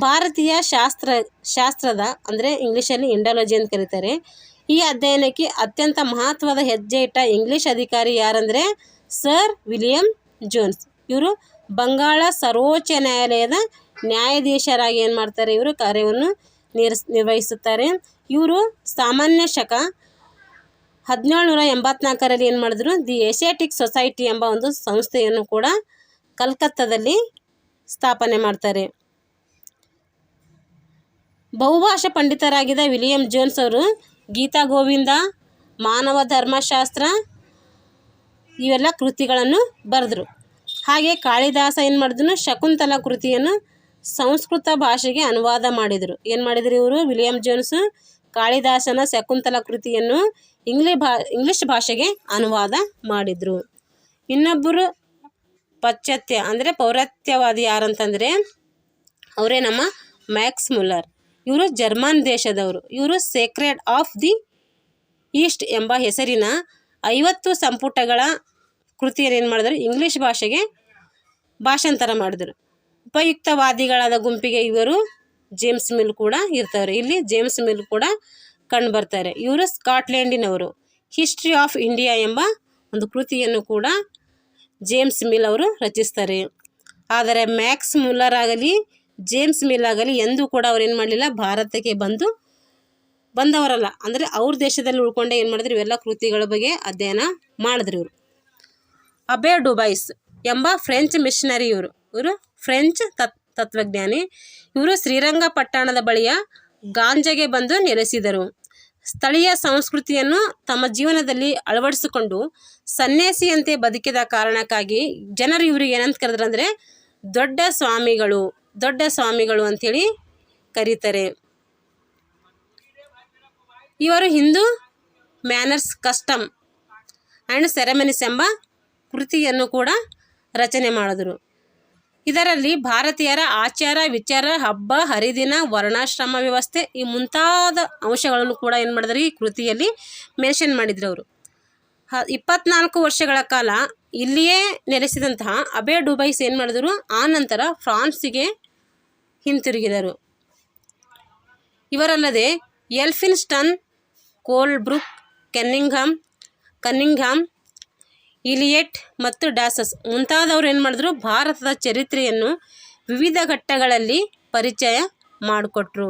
ಭಾರತೀಯ ಶಾಸ್ತ್ರ, ಶಾಸ್ತ್ರದ ಅಂದರೆ ಇಂಗ್ಲೀಷಲ್ಲಿ ಇಂಡಾಲಜಿ ಅಂತ ಕರೀತಾರೆ. ಈ ಅಧ್ಯಯನಕ್ಕೆ ಅತ್ಯಂತ ಮಹತ್ವದ ಹೆಜ್ಜೆ ಇಟ್ಟ ಇಂಗ್ಲೀಷ್ ಅಧಿಕಾರಿ ಯಾರಂದರೆ ಸರ್ ವಿಲಿಯಂ ಜೋನ್ಸ್. ಇವರು ಬಂಗಾಳ ಸರ್ವೋಚ್ಚ ನ್ಯಾಯಾಲಯದ ನ್ಯಾಯಾಧೀಶರಾಗಿ ಏನು ಮಾಡ್ತಾರೆ? ಇವರು ಕಾರ್ಯವನ್ನು ನಿರ್ಸ್, ನಿರ್ವಹಿಸುತ್ತಾರೆ. ಇವರು ಸಾಮಾನ್ಯ ಶಕ ಹದಿನೇಳುನೂರ ಎಂಬತ್ನಾಲ್ಕರಲ್ಲಿ ಏನು ಮಾಡಿದ್ರು? ದಿ ಏಷ್ಯಾಟಿಕ್ ಸೊಸೈಟಿ ಎಂಬ ಒಂದು ಸಂಸ್ಥೆಯನ್ನು ಕೂಡ ಕಲ್ಕತ್ತಾದಲ್ಲಿ ಸ್ಥಾಪನೆ ಮಾಡ್ತಾರೆ. ಬಹುಭಾಷಾ ಪಂಡಿತರಾಗಿದ್ದ ವಿಲಿಯಂ ಜೋನ್ಸ್ ಅವರು ಗೀತಾ ಗೋವಿಂದ ಮಾನವ ಧರ್ಮಶಾಸ್ತ್ರ ಇವೆಲ್ಲ ಕೃತಿಗಳನ್ನು ಬರೆದ್ರು. ಹಾಗೆ ಕಾಳಿದಾಸ ಏನು ಮಾಡಿದ್ರು ಶಕುಂತಲ ಕೃತಿಯನ್ನು ಸಂಸ್ಕೃತ ಭಾಷೆಗೆ ಅನುವಾದ ಮಾಡಿದರು. ಏನು ಮಾಡಿದರು ಇವರು? ವಿಲಿಯಂ ಜೋನ್ಸ್ ಕಾಳಿದಾಸನ ಶಕುಂತಲ ಕೃತಿಯನ್ನು ಇಂಗ್ಲಿ ಭಾ, ಇಂಗ್ಲಿಷ್ ಭಾಷೆಗೆ ಅನುವಾದ ಮಾಡಿದರು. ಇನ್ನೊಬ್ಬರು ಪಾಶ್ಚಾತ್ಯ, ಅಂದರೆ ಪೌರತ್ಯವಾದಿ ಯಾರಂತಂದರೆ ಅವರೇ ನಮ್ಮ ಮ್ಯಾಕ್ಸ್ ಮುಲ್ಲರ್. ಇವರು ಜರ್ಮನ್ ದೇಶದವರು. ಇವರು ಸೇಕ್ರೆಡ್ ಆಫ್ ದಿ ಈಸ್ಟ್ ಎಂಬ ಹೆಸರಿನ ಐವತ್ತು ಸಂಪುಟಗಳ ಕೃತಿಯನ್ನು ಏನು ಮಾಡಿದ್ರು? ಇಂಗ್ಲೀಷ್ ಭಾಷೆಗೆ ಭಾಷಾಂತರ ಮಾಡಿದರು. ಉಪಯುಕ್ತವಾದಿಗಳಾದ ಗುಂಪಿಗೆ ಇವರು ಜೇಮ್ಸ್ ಮಿಲ್ ಕೂಡ ಇರ್ತಾರೆ ಇಲ್ಲಿ ಜೇಮ್ಸ್ ಮಿಲ್ ಕೂಡ ಕಂಡು ಬರ್ತಾರೆ. ಇವರು ಸ್ಕಾಟ್ಲೆಂಡಿನವರು. ಹಿಸ್ಟ್ರಿ ಆಫ್ ಇಂಡಿಯಾ ಎಂಬ ಒಂದು ಕೃತಿಯನ್ನು ಕೂಡ ಜೇಮ್ಸ್ ಮಿಲ್ ಅವರು ರಚಿಸ್ತಾರೆ. ಆದರೆ ಮ್ಯಾಕ್ಸ್ ಮುಲ್ಲರ್ ಆಗಲಿ, ಜೇಮ್ಸ್ ಮಿಲ್ ಆಗಲಿ ಎಂದೂ ಕೂಡ ಅವ್ರು ಏನು ಮಾಡಲಿಲ್ಲ, ಭಾರತಕ್ಕೆ ಬಂದು ಬಂದವರಲ್ಲ. ಅಂದರೆ ಅವ್ರ ದೇಶದಲ್ಲಿ ಉಳ್ಕೊಂಡೆ ಏನು ಮಾಡಿದ್ರು? ಇವೆಲ್ಲ ಕೃತಿಗಳ ಬಗ್ಗೆ ಅಧ್ಯಯನ ಮಾಡಿದ್ರು ಇವರು. ಅಬೆ ಡುಬೈಸ್ ಎಂಬ ಫ್ರೆಂಚ್ ಮಿಷನರಿ ಇವರು. ಇವರು ಫ್ರೆಂಚ್ ತತ್, ತತ್ವಜ್ಞಾನಿ. ಇವರು ಶ್ರೀರಂಗಪಟ್ಟಣದ ಬಳಿಯ ಗಾಂಜಾಗೆ ಬಂದು ನೆಲೆಸಿದರು. ಸ್ಥಳೀಯ ಸಂಸ್ಕೃತಿಯನ್ನು ತಮ್ಮ ಜೀವನದಲ್ಲಿ ಅಳವಡಿಸಿಕೊಂಡು ಸನ್ಯಾಸಿಯಂತೆ ಬದುಕಿದ ಕಾರಣಕ್ಕಾಗಿ ಜನರು ಇವರಿಗೆ ಏನಂತ ಕರೆದ್ರಂದರೆ, ದೊಡ್ಡ ಸ್ವಾಮಿಗಳು ದೊಡ್ಡ ಸ್ವಾಮಿಗಳು ಅಂಥೇಳಿ ಕರೀತಾರೆ. ಇವರು Hindu manners custom and ceremonies ಎಂಬ ಕೃತಿಯನ್ನು ಕೂಡ ರಚನೆ ಮಾಡಿದರು. ಇದರಲ್ಲಿ ಭಾರತೀಯರ ಆಚಾರ, ವಿಚಾರ, ಹಬ್ಬ, ಹರಿದಿನ, ವರ್ಣಾಶ್ರಮ ವ್ಯವಸ್ಥೆ ಈ ಮುಂತಾದ ಅಂಶಗಳನ್ನು ಕೂಡ ಏನು ಮಾಡಿದ್ರು ಈ ಕೃತಿಯಲ್ಲಿ ಮೆನ್ಷನ್ ಮಾಡಿದ್ರು ಅವರು. ಹ, ಇಪ್ಪತ್ನಾಲ್ಕು ವರ್ಷಗಳ ಕಾಲ ಇಲ್ಲಿಯೇ ನೆಲೆಸಿದಂತಹ ಅಬೆ ಡುಬೈಸ್ ಏನು ಮಾಡಿದ್ರು? ಆ ನಂತರ ಫ್ರಾನ್ಸಿಗೆ ಹಿಂತಿರುಗಿದರು. ಇವರಲ್ಲದೆ ಎಲ್ಫಿನ್ಸ್ಟನ್ ಕೋಲ್ಬ್ರುಕ್ ಕೆನ್ನಿಂಗ್ಹಾಮ್ ಕನ್ನಿಂಗ್ಹಾಮ್ ಇಲಿಯಟ್ ಮತ್ತು ಡಾಸಸ್. ಮುಂತಾದವರು ಏನು ಮಾಡಿದ್ರು, ಭಾರತದ ಚರಿತ್ರೆಯನ್ನು ವಿವಿಧ ಘಟ್ಟಗಳಲ್ಲಿ ಪರಿಚಯ ಮಾಡಿಕೊಟ್ರು.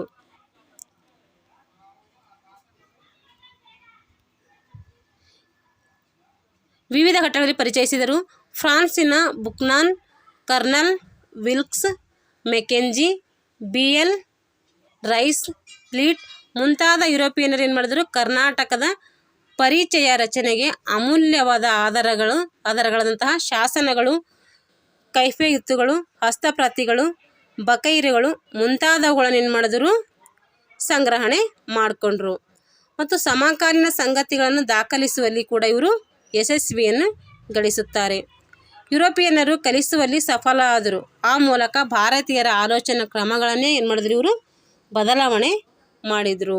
ವಿವಿಧ ಘಟ್ಟಗಳಲ್ಲಿ ಪರಿಚಯಿಸಿದರು. ಫ್ರಾನ್ಸಿನ Buchanan, colonel Wilks, Mackenzie, B L Rice Fleet ಮುಂತಾದ ಯುರೋಪಿಯನ್ನರು ಏನು ಮಾಡಿದ್ರು? ಕರ್ನಾಟಕದ ಪರಿಚಯ ರಚನೆಗೆ ಅಮೂಲ್ಯವಾದ ಆಧಾರಗಳು ಆಧಾರಗಳಾದಂತಹ ಶಾಸನಗಳು ಕೈಫೆಯುತ್ತುಗಳು ಹಸ್ತಪ್ರತಿಗಳು, ಬಕೈರುಗಳು ಮುಂತಾದವುಗಳನ್ನು ಏನು ಮಾಡಿದ್ರು? ಸಂಗ್ರಹಣೆ ಮಾಡಿಕೊಂಡ್ರು. ಮತ್ತು ಸಮಕಾಲೀನ ಸಂಗತಿಗಳನ್ನು ದಾಖಲಿಸುವಲ್ಲಿ ಕೂಡ ಇವರು ಯಶಸ್ವಿಯನ್ನು ಗಳಿಸುತ್ತಾರೆ. ಯುರೋಪಿಯನ್ನರು ಕಲಿಸುವಲ್ಲಿ ಸಫಲ ಆದರು. ಆ ಮೂಲಕ ಭಾರತೀಯರ ಆಲೋಚನಾ ಕ್ರಮಗಳನ್ನೇ ಏನು ಮಾಡಿದ್ರು ಇವರು? ಬದಲಾವಣೆ ಮಾಡಿದರು.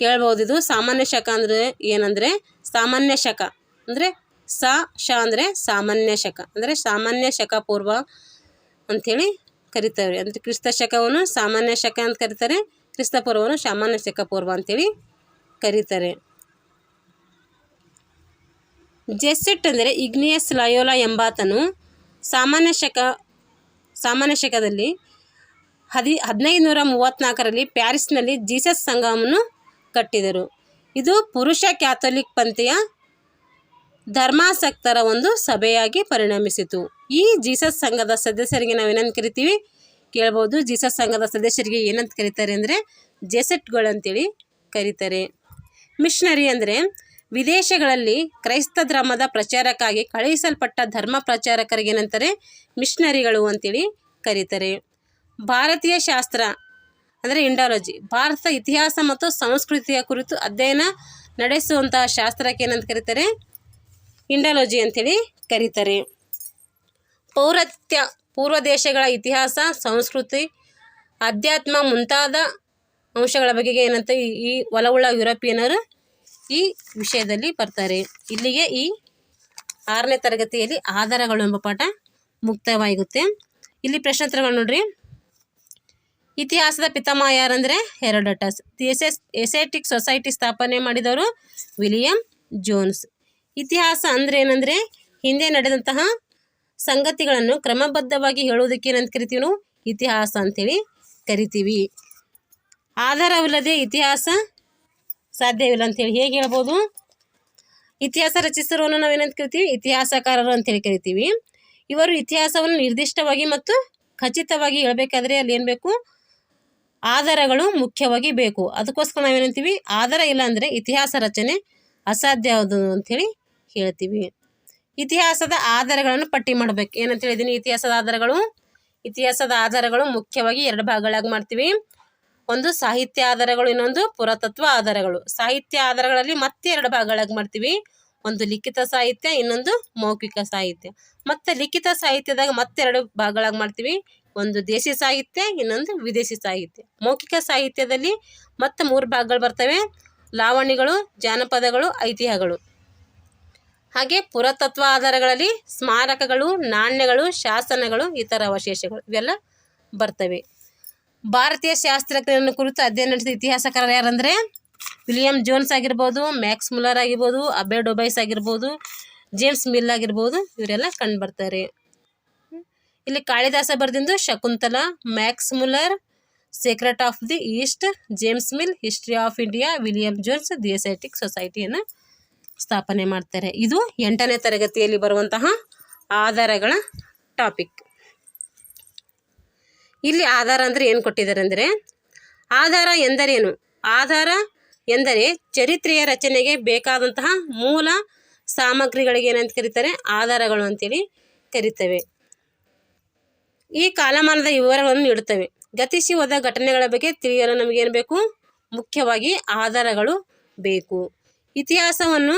ಕೇಳ್ಬೋದು ಇದು ಸಾಮಾನ್ಯ ಶಕ ಅಂದರೆ ಏನಂದರೆ ಸಾಮಾನ್ಯ ಶಕ ಅಂದರೆ ಸ, ಶ ಅಂದರೆ ಸಾಮಾನ್ಯ ಶಕ ಅಂದರೆ ಸಾಮಾನ್ಯ ಶಕ ಪೂರ್ವ ಅಂಥೇಳಿ ಕರಿತಾರೆ. ಅಂದರೆ ಕ್ರಿಸ್ತ ಶಕವನ್ನು ಸಾಮಾನ್ಯ ಶಕ ಅಂತ ಕರೀತಾರೆ, ಕ್ರಿಸ್ತ ಪೂರ್ವವನ್ನು ಸಾಮಾನ್ಯ ಶಕ ಪೂರ್ವ ಅಂತೇಳಿ ಕರೀತಾರೆ. ಜೆಸ್ಸೆಟ್ ಅಂದರೆ ಇಗ್ನಿಯಸ್ ಲಯೋಲಾ ಎಂಬಾತನು ಸಾಮಾನ್ಯ ಶಕ, ಸಾಮಾನ್ಯ ಶಕದಲ್ಲಿ ಹದಿ ಹದಿನೈದು ನೂರ ಮೂವತ್ತ್ನಾಲ್ಕರಲ್ಲಿ ಪ್ಯಾರಿಸ್ನಲ್ಲಿ ಜೀಸಸ್ ಸಂಘವನ್ನು ಕಟ್ಟಿದರು. ಇದು ಪುರುಷ ಕ್ಯಾಥೋಲಿಕ್ ಪಂಥೆಯ ಧರ್ಮಾಸಕ್ತರ ಒಂದು ಸಭೆಯಾಗಿ ಪರಿಣಮಿಸಿತು. ಈ ಜೀಸಸ್ ಸಂಘದ ಸದಸ್ಯರಿಗೆ ನಾವು ಏನಂತ ಕರಿತೀವಿ? ಕೇಳ್ಬೋದು. ಜೀಸಸ್ ಸಂಘದ ಸದಸ್ಯರಿಗೆ ಏನಂತ ಕರೀತಾರೆ ಅಂದರೆ ಜೆಸೆಟ್ಗಳು ಅಂತೇಳಿ ಕರೀತಾರೆ. ಮಿಷನರಿ ಅಂದರೆ ವಿದೇಶಗಳಲ್ಲಿ ಕ್ರೈಸ್ತ ಧರ್ಮದ ಪ್ರಚಾರಕ್ಕಾಗಿ ಕಳುಹಿಸಲ್ಪಟ್ಟ ಧರ್ಮ ಪ್ರಚಾರಕರಿಗೆ ಏನಂತಾರೆ? ಮಿಷನರಿಗಳು ಅಂತೇಳಿ ಕರೀತಾರೆ. ಭಾರತೀಯ ಶಾಸ್ತ್ರ ಅಂದರೆ ಇಂಡಾಲಜಿ. ಭಾರತದ ಇತಿಹಾಸ ಮತ್ತು ಸಂಸ್ಕೃತಿಯ ಕುರಿತು ಅಧ್ಯಯನ ನಡೆಸುವಂತಹ ಶಾಸ್ತ್ರಕ್ಕೆ ಏನಂತ ಕರೀತಾರೆ? ಇಂಡಾಲಜಿ ಅಂತೇಳಿ ಕರೀತಾರೆ. ಪೌರತ್ಯ, ಪೂರ್ವ ದೇಶಗಳ ಇತಿಹಾಸ, ಸಂಸ್ಕೃತಿ, ಅಧ್ಯಾತ್ಮ ಮುಂತಾದ ಅಂಶಗಳ ಬಗೆಗೆ ಏನಂತ ಈ- ಈ ಒಲವುಳ್ಳ ಯುರೋಪಿಯನರು ಈ ವಿಷಯದಲ್ಲಿ ಬರ್ತಾರೆ. ಇಲ್ಲಿಗೆ ಈ ಆರನೇ ತರಗತಿಯಲ್ಲಿ ಆಧಾರಗಳು ಎಂಬ ಪಾಠ ಮುಕ್ತವಾಗುತ್ತೆ. ಇಲ್ಲಿ ಪ್ರಶ್ನೋತ್ತರಗಳು ನೋಡ್ರಿ. ಇತಿಹಾಸದ ಪಿತಾಮಹ ಯಾರಂದರೆ? ಹೆರೋಡಟಸ್. ಎಸೆಸ್ ಎಸೆಟಿಕ್ ಸೊಸೈಟಿ ಸ್ಥಾಪನೆ ಮಾಡಿದವರು ವಿಲಿಯಂ ಜೋನ್ಸ್. ಇತಿಹಾಸ ಅಂದ್ರೆ ಏನಂದ್ರೆ, ಹಿಂದೆ ನಡೆದಂತಹ ಸಂಗತಿಗಳನ್ನು ಕ್ರಮಬದ್ಧವಾಗಿ ಹೇಳುವುದಕ್ಕೆ ಏನಂತ ಕರಿತೀವಿ ನಾವು? ಇತಿಹಾಸ ಅಂತೇಳಿ ಕರಿತೀವಿ. ಆಧಾರವಿಲ್ಲದೆ ಇತಿಹಾಸ ಸಾಧ್ಯವಿಲ್ಲ ಅಂತೇಳಿ ಹೇಗೆ ಹೇಳ್ಬೋದು? ಇತಿಹಾಸ ರಚಿಸಿರೋನು ನಾವೇನಂತ ಕರಿತೀವಿ? ಇತಿಹಾಸಕಾರರು ಅಂತೇಳಿ ಕರಿತೀವಿ. ಇವರು ಇತಿಹಾಸವನ್ನು ನಿರ್ದಿಷ್ಟವಾಗಿ ಮತ್ತು ಖಚಿತವಾಗಿ ಹೇಳಬೇಕಾದ್ರೆ ಅಲ್ಲಿ ಏನು ಬೇಕು? ಆಧಾರಗಳು ಮುಖ್ಯವಾಗಿ ಬೇಕು. ಅದಕ್ಕೋಸ್ಕರ ನಾವೇನಂತೀವಿ ಆಧಾರ ಇಲ್ಲ ಅಂದರೆ ಇತಿಹಾಸ ರಚನೆ ಅಸಾಧ್ಯ ಅದು ಅಂಥೇಳಿ ಹೇಳ್ತೀವಿ. ಇತಿಹಾಸದ ಆಧಾರಗಳನ್ನು ಪಟ್ಟಿ ಮಾಡಬೇಕು. ಏನಂತ ಹೇಳಿದ್ದೀನಿ ಇತಿಹಾಸದ ಆಧಾರಗಳು ಇತಿಹಾಸದ ಆಧಾರಗಳು ಮುಖ್ಯವಾಗಿ ಎರಡು ಭಾಗಗಳಾಗಿ ಮಾಡ್ತೀವಿ. ಒಂದು ಸಾಹಿತ್ಯ ಆಧಾರಗಳು, ಇನ್ನೊಂದು ಪುರಾತತ್ವ ಆಧಾರಗಳು. ಸಾಹಿತ್ಯ ಆಧಾರಗಳಲ್ಲಿ ಮತ್ತೆ ಎರಡು ಭಾಗಗಳಾಗಿ ಮಾಡ್ತೀವಿ. ಒಂದು ಲಿಖಿತ ಸಾಹಿತ್ಯ, ಇನ್ನೊಂದು ಮೌಖಿಕ ಸಾಹಿತ್ಯ. ಮತ್ತೆ ಲಿಖಿತ ಸಾಹಿತ್ಯದಾಗ ಮತ್ತೆ ಎರಡು ಭಾಗಗಳಾಗಿ ಮಾಡ್ತೀವಿ. ಒಂದು ದೇಶಿ ಸಾಹಿತ್ಯ, ಇನ್ನೊಂದು ವಿದೇಶಿ ಸಾಹಿತ್ಯ. ಮೌಖಿಕ ಸಾಹಿತ್ಯದಲ್ಲಿ ಮತ್ತೆ ಮೂರು ಭಾಗಗಳು ಬರ್ತವೆ. ಲಾವಣಿಗಳು ಜಾನಪದಗಳು, ಐತಿಹ್ಯಗಳು. ಹಾಗೆ ಪುರಾತತ್ವ ಆಧಾರಗಳಲ್ಲಿ ಸ್ಮಾರಕಗಳು, ನಾಣ್ಯಗಳು, ಶಾಸನಗಳು, ಇತರ ಅವಶೇಷಗಳು ಇವೆಲ್ಲ ಬರ್ತವೆ. ಭಾರತೀಯ ಶಾಸ್ತ್ರಜ್ಞರನ್ನು ಕುರಿತು ಅಧ್ಯಯನ ನಡೆಸಿದ ಇತಿಹಾಸಕಾರರು ಯಾರಂದರೆ, ವಿಲಿಯಂ ಜೋನ್ಸ್ ಆಗಿರ್ಬೋದು, ಮ್ಯಾಕ್ಸ್ ಮುಲರ್ ಆಗಿರ್ಬೋದು ಅಬೆ ಡೊಬೈಸ್ ಆಗಿರ್ಬೋದು, ಜೇಮ್ಸ್ ಮಿಲ್ ಆಗಿರ್ಬೋದು, ಇವರೆಲ್ಲ ಕಂಡು ಬರ್ತಾರೆ. ಇಲ್ಲಿ Kalidasa ಬರೆದಿಂದು Shakuntala, Max Muller secret of the east, James Mill, history of India, William Jones the Asiatic ಸೊಸೈಟಿಯನ್ನು ಸ್ಥಾಪನೆ ಮಾಡ್ತಾರೆ. ಇದು ಎಂಟನೇ ತರಗತಿಯಲ್ಲಿ ಬರುವಂತಹ ಆಧಾರಗಳ ಟಾಪಿಕ್. ಇಲ್ಲಿ ಆಧಾರ ಅಂದರೆ ಏನು ಕೊಟ್ಟಿದ್ದಾರೆ ಅಂದರೆ ಆಧಾರ ಎಂದರೇನು? ಆಧಾರ ಎಂದರೆ ಚರಿತ್ರೆಯ ರಚನೆಗೆ ಬೇಕಾದಂತಹ ಮೂಲ ಸಾಮಗ್ರಿಗಳಿಗೆ ಏನಂತ ಕರೀತಾರೆ? ಆಧಾರಗಳು ಅಂತೇಳಿ ಕರಿತೇವೆ. ಈ ಕಾಲಮಾನದ ವಿವರಗಳನ್ನು ನೀಡುತ್ತವೆ. ಗತಿಸಿ ಹೋದ ಘಟನೆಗಳ ಬಗ್ಗೆ ತಿಳಿಯಲು ನಮಗೇನು ಬೇಕು? ಮುಖ್ಯವಾಗಿ ಆಧಾರಗಳು ಬೇಕು. ಇತಿಹಾಸವನ್ನು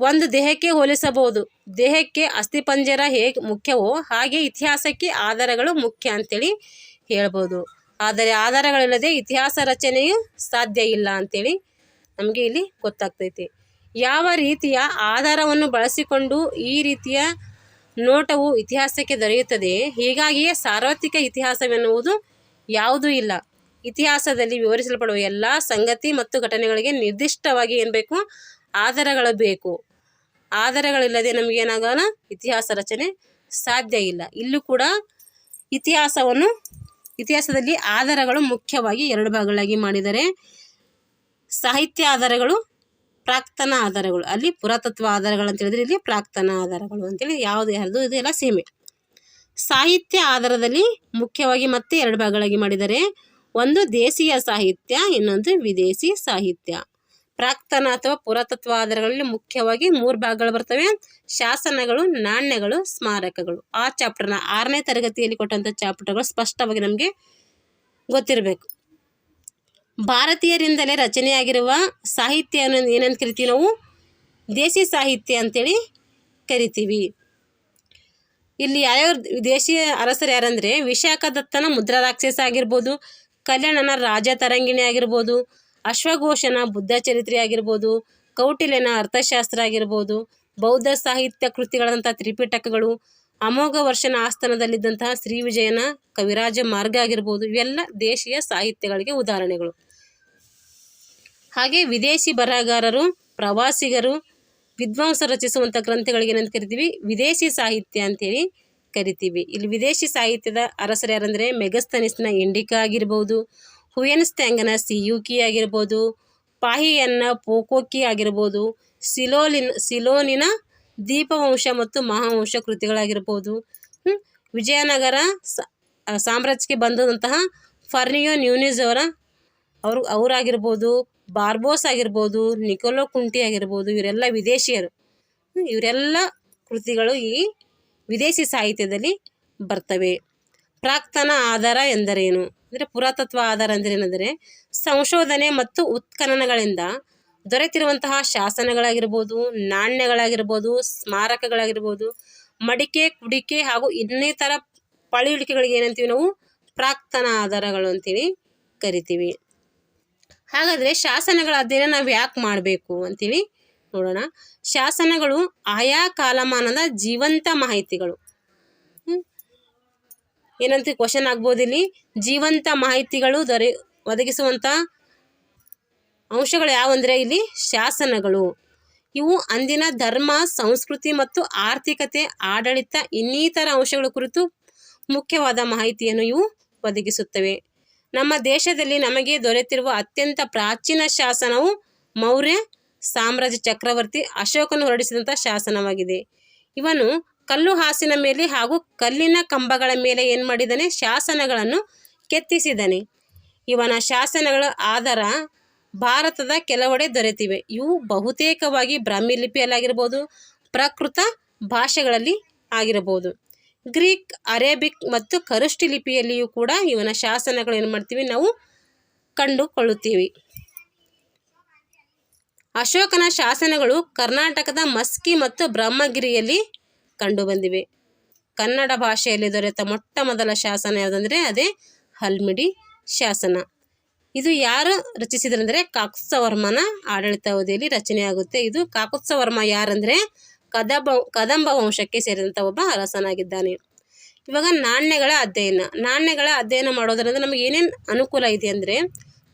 ಒಂದು ದೇಹಕ್ಕೆ ಹೋಲಿಸಬಹುದು. ದೇಹಕ್ಕೆ ಅಸ್ಥಿಪಂಜರ ಹೇಗೆ ಮುಖ್ಯವೋ ಹಾಗೆ ಇತಿಹಾಸಕ್ಕೆ ಆಧಾರಗಳು ಮುಖ್ಯ ಅಂತೇಳಿ ಹೇಳ್ಬೋದು. ಆದರೆ ಆಧಾರಗಳಿಲ್ಲದೆ ಇತಿಹಾಸ ರಚನೆಯು ಸಾಧ್ಯ ಇಲ್ಲ ಅಂತೇಳಿ ನಮಗೆ ಇಲ್ಲಿ ಗೊತ್ತಾಗ್ತೈತಿ. ಯಾವ ರೀತಿಯ ಆಧಾರವನ್ನು ಬಳಸಿಕೊಂಡು ಈ ರೀತಿಯ ನೋಟವು ಇತಿಹಾಸಕ್ಕೆ ದೊರೆಯುತ್ತದೆ. ಹೀಗಾಗಿಯೇ ಸಾರ್ವತ್ರಿಕ ಇತಿಹಾಸವೆನ್ನುವುದು ಯಾವುದೂ ಇಲ್ಲ. ಇತಿಹಾಸದಲ್ಲಿ ವಿವರಿಸಲ್ಪಡುವ ಎಲ್ಲ ಸಂಗತಿ ಮತ್ತು ಘಟನೆಗಳಿಗೆ ನಿರ್ದಿಷ್ಟವಾಗಿ ಏನು ಬೇಕು ಆಧಾರಗಳು ಬೇಕು. ಆಧಾರಗಳಿಲ್ಲದೆ ನಮಗೇನಾಗಲ್ಲ? ಇತಿಹಾಸ ರಚನೆ ಸಾಧ್ಯ ಇಲ್ಲ. ಇಲ್ಲೂ ಕೂಡ ಇತಿಹಾಸವನ್ನು, ಇತಿಹಾಸದಲ್ಲಿ ಆಧಾರಗಳು ಮುಖ್ಯವಾಗಿ ಎರಡು ಭಾಗಗಳಾಗಿ ಮಾಡಿದರೆ ಸಾಹಿತ್ಯ ಆಧಾರಗಳು ಪ್ರಾಕ್ತನ ಆಧಾರಗಳು. ಅಲ್ಲಿ ಪುರಾತತ್ವ ಆಧಾರಗಳು ಅಂತ ಹೇಳಿದ್ರೆ ಇಲ್ಲಿ ಪ್ರಾಕ್ತನ ಆಧಾರಗಳು ಅಂತೇಳಿ ಯಾವುದು ಯಾರ್ದು ಇದು ಎಲ್ಲ ಸೇಮೆ ಸಾಹಿತ್ಯ ಆಧಾರದಲ್ಲಿ ಮುಖ್ಯವಾಗಿ ಮತ್ತೆ ಎರಡು ಭಾಗಗಳಾಗಿ ಮಾಡಿದರೆ ಒಂದು ದೇಶೀಯ ಸಾಹಿತ್ಯ, ಇನ್ನೊಂದು ವಿದೇಶಿ ಸಾಹಿತ್ಯ. ಪ್ರಾಕ್ತನ ಅಥವಾ ಪುರಾತತ್ವ ಆಧಾರಗಳಲ್ಲಿ ಮುಖ್ಯವಾಗಿ ಮೂರು ಭಾಗಗಳು ಬರ್ತವೆ. ಶಾಸನಗಳು, ನಾಣ್ಯಗಳು, ಸ್ಮಾರಕಗಳು. ಆ ಚಾಪ್ಟರ್ನ ಆರನೇ ತರಗತಿಯಲ್ಲಿ ಕೊಟ್ಟಂಥ ಚಾಪ್ಟರ್ಗಳು ಸ್ಪಷ್ಟವಾಗಿ ನಮಗೆ ಗೊತ್ತಿರಬೇಕು. ಭಾರತೀಯರಿಂದಲೇ ರಚನೆಯಾಗಿರುವ ಸಾಹಿತ್ಯ ಏನಂತ ಕರಿತೀವಿ ನಾವು? ದೇಶಿ ಸಾಹಿತ್ಯ ಅಂತೇಳಿ ಕರಿತೀವಿ. ಇಲ್ಲಿ ಯಾರ್ಯಾವ ದೇಶೀಯ ಅರಸರು ಯಾರಂದರೆ ವಿಶಾಖದತ್ತನ ಮುದ್ರಾ ರಾಕ್ಷಸ ಆಗಿರ್ಬೋದು, ಕಲ್ಯಾಣನ ರಾಜ ತರಂಗಿಣಿ ಆಗಿರ್ಬೋದು, ಅಶ್ವಘೋಷನ ಬುದ್ಧ ಚರಿತ್ರೆ ಆಗಿರ್ಬೋದು, ಕೌಟಿಲ್ಯನ ಅರ್ಥಶಾಸ್ತ್ರ ಆಗಿರ್ಬೋದು, ಬೌದ್ಧ ಸಾಹಿತ್ಯ ಕೃತಿಗಳಂಥ ತ್ರಿಪಿಟಕಗಳು, ಅಮೋಘ ವರ್ಷನ ಆಸ್ಥಾನದಲ್ಲಿದ್ದಂತಹ ಶ್ರೀ ವಿಜಯನ ಕವಿರಾಜ ಮಾರ್ಗ ಆಗಿರ್ಬೋದು, ಇವೆಲ್ಲ ದೇಶೀಯ ಸಾಹಿತ್ಯಗಳಿಗೆ ಉದಾಹರಣೆಗಳು. ಹಾಗೆ ವಿದೇಶಿ ಬರಹಗಾರರು, ಪ್ರವಾಸಿಗರು ವಿದ್ವಾಂಸರು ರಚಿಸುವಂಥ ಗ್ರಂಥಗಳಿಗೆ ಏನಂತ ಕರಿತೀವಿ? ವಿದೇಶಿ ಸಾಹಿತ್ಯ ಅಂತೇಳಿ ಕರಿತೀವಿ. ಇಲ್ಲಿ ವಿದೇಶಿ ಸಾಹಿತ್ಯದ ಅರಸರು ಯಾರಂದರೆ ಮೆಗಸ್ತನಿಸ್ನ ಇಂಡಿಕಾ ಆಗಿರ್ಬೋದು ಸಿ ಯು ಸಿಯುಕಿ ಆಗಿರ್ಬೋದು, ಪಾಹಿಯನ್ನ ಪೋಕೋಕಿ ಆಗಿರ್ಬೋದು, ಸಿಲೋಲಿನ್, ಸಿಲೋನಿನ ದೀಪವಂಶ ಮತ್ತು ಮಹಾವಂಶ ಕೃತಿಗಳಾಗಿರ್ಬೋದು. ವಿಜಯನಗರ ಸಾಮ್ರಾಜ್ಯಕ್ಕೆ ಬಂದಂತಹ ಫರ್ನಿಯೋ ನ್ಯೂನಿಸ್ ಅವರ, ಅವರು, ಅವರಾಗಿರ್ಬೋದು ಬಾರ್ಬೋಸ್ ಆಗಿರ್ಬೋದು, ನಿಕೋಲೋ ಕುಂಟಿ ಆಗಿರ್ಬೋದು, ಇವರೆಲ್ಲ ವಿದೇಶಿಯರು. ಇವರೆಲ್ಲ ಕೃತಿಗಳು ಈ ವಿದೇಶಿ ಸಾಹಿತ್ಯದಲ್ಲಿ ಬರ್ತವೆ. ಪ್ರಾಕ್ತನ ಆಧಾರ ಎಂದರೇನು? ಅಂದರೆ ಪುರಾತತ್ವ ಆಧಾರ ಅಂದರೆ ಏನೆಂದರೆ ಸಂಶೋಧನೆ ಮತ್ತು ಉತ್ಖನನಗಳಿಂದ ದೊರೆತಿರುವಂತಹ ಶಾಸನಗಳಾಗಿರ್ಬೋದು, ನಾಣ್ಯಗಳಾಗಿರ್ಬೋದು, ಸ್ಮಾರಕಗಳಾಗಿರ್ಬೋದು, ಮಡಿಕೆ, ಕುಡಿಕೆ ಹಾಗೂ ಇನ್ನಿತರ ಪಳೆಯುಳಿಕೆಗಳಿಗೆ ಏನಂತೀವಿ ನಾವು? ಪ್ರಾಕ್ತನ ಆಧಾರಗಳು ಅಂತೇಳಿ ಕರಿತೀವಿ. ಹಾಗಾದರೆ ಶಾಸನಗಳ ಅಧ್ಯಯನ ನಾವು ಯಾಕೆ ಮಾಡಬೇಕು ಅಂತೀವಿ? ನೋಡೋಣ. ಶಾಸನಗಳು ಆಯಾ ಕಾಲಮಾನದ ಜೀವಂತ ಮಾಹಿತಿಗಳು. ಏನಂತ ಕ್ವಶನ್ ಆಗ್ಬೋದು ಇಲ್ಲಿ ಜೀವಂತ ಮಾಹಿತಿಗಳು ದೊರೆ ಒದಗಿಸುವಂಥ ಅಂಶಗಳು ಯಾವಂದರೆ ಇಲ್ಲಿ ಶಾಸನಗಳು. ಇವು ಅಂದಿನ ಧರ್ಮ, ಸಂಸ್ಕೃತಿ ಮತ್ತು ಆರ್ಥಿಕತೆ, ಆಡಳಿತ ಇನ್ನಿತರ ಅಂಶಗಳ ಕುರಿತು ಮುಖ್ಯವಾದ ಮಾಹಿತಿಯನ್ನು ಇವು ಒದಗಿಸುತ್ತವೆ. ನಮ್ಮ ದೇಶದಲ್ಲಿ ನಮಗೆ ದೊರೆತಿರುವ ಅತ್ಯಂತ ಪ್ರಾಚೀನ ಶಾಸನವು ಮೌರ್ಯ ಸಾಮ್ರಾಜ್ಯ ಚಕ್ರವರ್ತಿ ಅಶೋಕನು ಹೊರಡಿಸಿದಂಥ ಶಾಸನವಾಗಿದೆ. ಇವನು ಕಲ್ಲು ಹಾಸಿನ ಮೇಲೆ ಹಾಗೂ ಕಲ್ಲಿನ ಕಂಬಗಳ ಮೇಲೆ ಏನು ಮಾಡಿದ್ದಾನೆ ಶಾಸನಗಳನ್ನು ಕೆತ್ತಿಸಿದ್ದಾನೆ ಇವನ ಶಾಸನಗಳ ಆಧಾರ ಭಾರತದ ಕೆಲವೆಡೆ ದೊರೆತಿವೆ. ಇವು ಬಹುತೇಕವಾಗಿ ಬ್ರಾಹ್ಮಿ ಲಿಪಿಯಲ್ಲಾಗಿರ್ಬೋದು ಪ್ರಕೃತ ಭಾಷೆಗಳಲ್ಲಿ ಆಗಿರಬಹುದು ಗ್ರೀಕ್, ಅರೇಬಿಕ್ ಮತ್ತು ಕರುಷ್ಟಿ ಲಿಪಿಯಲ್ಲಿಯೂ ಕೂಡ ಇವನ ಶಾಸನಗಳು ಏನು ಮಾಡ್ತೀವಿ? ನಾವು ಕಂಡುಕೊಳ್ಳುತ್ತೀವಿ. ಅಶೋಕನ ಶಾಸನಗಳು ಕರ್ನಾಟಕದ ಮಸ್ಕಿ ಮತ್ತು ಬ್ರಹ್ಮಗಿರಿಯಲ್ಲಿ ಕಂಡುಬಂದಿವೆ. ಕನ್ನಡ ಭಾಷೆಯಲ್ಲಿ ದೊರೆತ ಮೊಟ್ಟ ಮೊದಲ ಶಾಸನ ಯಾವುದಂದರೆ ಅದೇ ಹಲ್ಮಿಡಿ ಶಾಸನ. ಇದು ಯಾರು ರಚಿಸಿದ್ರಂದರೆ ಕಾಕುತ್ಸವರ್ಮನ ಆಡಳಿತಾವಧಿಯಲ್ಲಿ ರಚನೆಯಾಗುತ್ತೆ. ಇದು ಕಾಕುತ್ಸವರ್ಮ ಯಾರಂದರೆ ಕದಂಬ ಕದಂಬ ವಂಶಕ್ಕೆ ಸೇರಿದಂಥ ಒಬ್ಬ ಅರಸನಾಗಿದ್ದಾನೆ. ಇವಾಗ ನಾಣ್ಯಗಳ ಅಧ್ಯಯನ. ನಾಣ್ಯಗಳ ಅಧ್ಯಯನ ಮಾಡೋದರಿಂದ ನಮಗೆ ಏನೇನು ಅನುಕೂಲ ಇದೆ ಅಂದರೆ,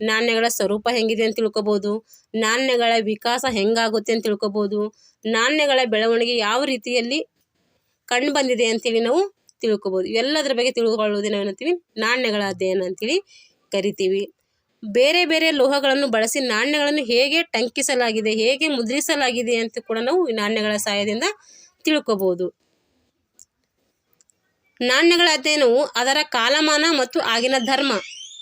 ನಾಣ್ಯಗಳ ಸ್ವರೂಪ ಹೆಂಗಿದೆ ಅಂತ ತಿಳ್ಕೊಬೋದು, ನಾಣ್ಯಗಳ ವಿಕಾಸ ಹೆಂಗಾಗುತ್ತೆ ಅಂತ ತಿಳ್ಕೊಬೋದು, ನಾಣ್ಯಗಳ ಬೆಳವಣಿಗೆ ಯಾವ ರೀತಿಯಲ್ಲಿ ಕಂಡು ಬಂದಿದೆ ಅಂತೇಳಿ ನಾವು ತಿಳ್ಕೊಬೋದು. ಎಲ್ಲದರ ಬಗ್ಗೆ ತಿಳ್ಕೊಳ್ಳೋದೇ ನಾವು ಏನಂತೀವಿ ನಾಣ್ಯಗಳ ಅಧ್ಯಯನ ಅಂತೇಳಿ ಕರಿತೀವಿ. ಬೇರೆ ಬೇರೆ ಲೋಹಗಳನ್ನು ಬಳಸಿ ನಾಣ್ಯಗಳನ್ನು ಹೇಗೆ ಟಂಕಿಸಲಾಗಿದೆ, ಹೇಗೆ ಮುದ್ರಿಸಲಾಗಿದೆ ಅಂತ ಕೂಡ ನಾವು ಈ ನಾಣ್ಯಗಳ ಸಹಾಯದಿಂದ ತಿಳ್ಕೋಬೋದು. ನಾಣ್ಯಗಳ ಅಧ್ಯಯನವು ಅದರ ಕಾಲಮಾನ ಮತ್ತು ಆಗಿನ ಧರ್ಮ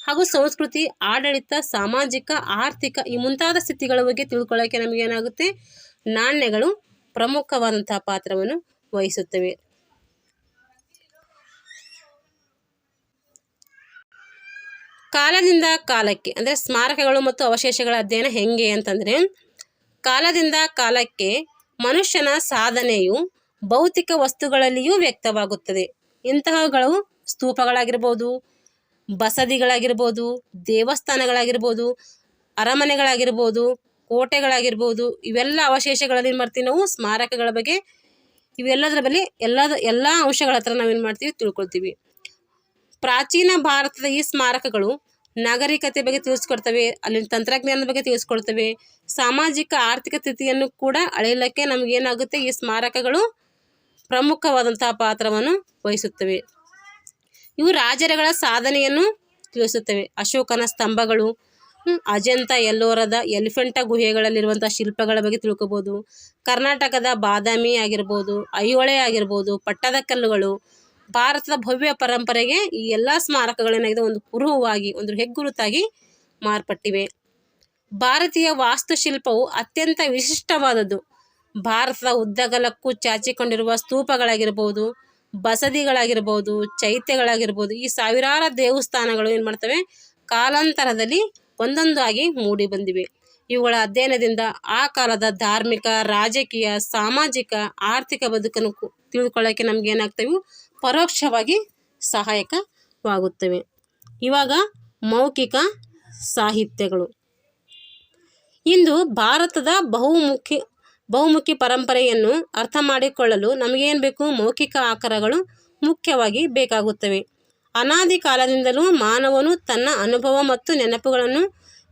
ಹಾಗೂ ಸಂಸ್ಕೃತಿ, ಆಡಳಿತ, ಸಾಮಾಜಿಕ, ಆರ್ಥಿಕ ಈ ಮುಂತಾದ ಸ್ಥಿತಿಗಳ ಬಗ್ಗೆ ತಿಳ್ಕೊಳ್ಳೋಕೆ ನಮಗೇನಾಗುತ್ತೆ? ನಾಣ್ಯಗಳು ಪ್ರಮುಖವಾದಂತಹ ಪಾತ್ರವನ್ನು ವಹಿಸುತ್ತವೆ. ಕಾಲದಿಂದ ಕಾಲಕ್ಕೆ, ಅಂದರೆ ಸ್ಮಾರಕಗಳು ಮತ್ತು ಅವಶೇಷಗಳ ಅಧ್ಯಯನ ಹೆಂಗೆ ಅಂತಂದರೆ, ಕಾಲದಿಂದ ಕಾಲಕ್ಕೆ ಮನುಷ್ಯನ ಸಾಧನೆಯು ಭೌತಿಕ ವಸ್ತುಗಳಲ್ಲಿಯೂ ವ್ಯಕ್ತವಾಗುತ್ತದೆ. ಇಂತಹಗಳು ಸ್ತೂಪಗಳಾಗಿರ್ಬೋದು, ಬಸದಿಗಳಾಗಿರ್ಬೋದು, ದೇವಸ್ಥಾನಗಳಾಗಿರ್ಬೋದು, ಅರಮನೆಗಳಾಗಿರ್ಬೋದು, ಕೋಟೆಗಳಾಗಿರ್ಬೋದು, ಇವೆಲ್ಲ ಅವಶೇಷಗಳಲ್ಲಿ ಮಾಡ್ತೀವಿ ನಾವು ಸ್ಮಾರಕಗಳ ಬಗ್ಗೆ. ಇವೆಲ್ಲದರ ಬಗ್ಗೆ ಎಲ್ಲದ, ಎಲ್ಲ ಅಂಶಗಳ ಹತ್ರ ನಾವೇನು ಮಾಡ್ತೀವಿ ತಿಳ್ಕೊಳ್ತೀವಿ. ಪ್ರಾಚೀನ ಭಾರತದ ಈ ಸ್ಮಾರಕಗಳು ನಾಗರಿಕತೆ ಬಗ್ಗೆ ತಿಳಿಸ್ಕೊಡ್ತವೆ, ಅಲ್ಲಿನ ತಂತ್ರಜ್ಞಾನದ ಬಗ್ಗೆ ತಿಳಿಸ್ಕೊಡ್ತವೆ, ಸಾಮಾಜಿಕ ಆರ್ಥಿಕ ಸ್ಥಿತಿಯನ್ನು ಕೂಡ ಅಳೆಯಲಿಕ್ಕೆ ನಮಗೇನಾಗುತ್ತೆ ಈ ಸ್ಮಾರಕಗಳು ಪ್ರಮುಖವಾದಂತಹ ಪಾತ್ರವನ್ನು ವಹಿಸುತ್ತವೆ. ಇವು ರಾಜರುಗಳ ಸಾಧನೆಯನ್ನು ತಿಳಿಸುತ್ತವೆ. ಅಶೋಕನ ಸ್ತಂಭಗಳು ಅಜಂತ ಎಲ್ಲೋರದ ಎಲಿಫೆಂಟ ಗುಹೆಗಳಲ್ಲಿರುವಂಥ ಶಿಲ್ಪಗಳ ಬಗ್ಗೆ ತಿಳ್ಕೊಬೋದು, ಕರ್ನಾಟಕದ ಬಾದಾಮಿ ಆಗಿರ್ಬೋದು, ಐಹೊಳೆ ಆಗಿರ್ಬೋದು ಪಟ್ಟದಕಲ್ಲುಗಳು ಭಾರತದ ಭವ್ಯ ಪರಂಪರೆಗೆ ಈ ಎಲ್ಲ ಸ್ಮಾರಕಗಳೇನಾಗಿದೆ ಒಂದು ಕುರುಹುವಾಗಿ, ಒಂದು ಹೆಗ್ಗುರುತಾಗಿ ಮಾರ್ಪಟ್ಟಿವೆ. ಭಾರತೀಯ ವಾಸ್ತುಶಿಲ್ಪವು ಅತ್ಯಂತ ವಿಶಿಷ್ಟವಾದದ್ದು. ಭಾರತದ ಉದ್ದಗಲಕ್ಕೂ ಚಾಚಿಕೊಂಡಿರುವ ಸ್ತೂಪಗಳಾಗಿರ್ಬೋದು, ಬಸದಿಗಳಾಗಿರ್ಬೋದು, ಚೈತ್ಯಗಳಾಗಿರ್ಬೋದು, ಈ ಸಾವಿರಾರು ದೇವಸ್ಥಾನಗಳು ಏನು ಮಾಡ್ತವೆ? ಕಾಲಾಂತರದಲ್ಲಿ ಒಂದೊಂದಾಗಿ ಮೂಡಿ ಬಂದಿವೆ. ಇವುಗಳ ಅಧ್ಯಯನದಿಂದ ಆ ಕಾಲದ ಧಾರ್ಮಿಕ, ರಾಜಕೀಯ, ಸಾಮಾಜಿಕ, ಆರ್ಥಿಕ ಬದುಕನ್ನು ತಿಳಿದುಕೊಳ್ಳೋಕ್ಕೆ ನಮ್ಗೆ ಏನಾಗ್ತವೆ? ಪರೋಕ್ಷವಾಗಿ ಸಹಾಯಕವಾಗುತ್ತವೆ. ಇವಾಗ ಮೌಖಿಕ ಸಾಹಿತ್ಯಗಳು. ಇಂದು ಭಾರತದ ಬಹುಮುಖಿ ಬಹುಮುಖಿ ಪರಂಪರೆಯನ್ನು ಅರ್ಥ ಮಾಡಿಕೊಳ್ಳಲು ನಮಗೇನು ಬೇಕು? ಮೌಖಿಕ ಆಕಾರಗಳು ಮುಖ್ಯವಾಗಿ ಬೇಕಾಗುತ್ತವೆ. ಅನಾದಿ ಕಾಲದಿಂದಲೂ ಮಾನವನು ತನ್ನ ಅನುಭವ ಮತ್ತು ನೆನಪುಗಳನ್ನು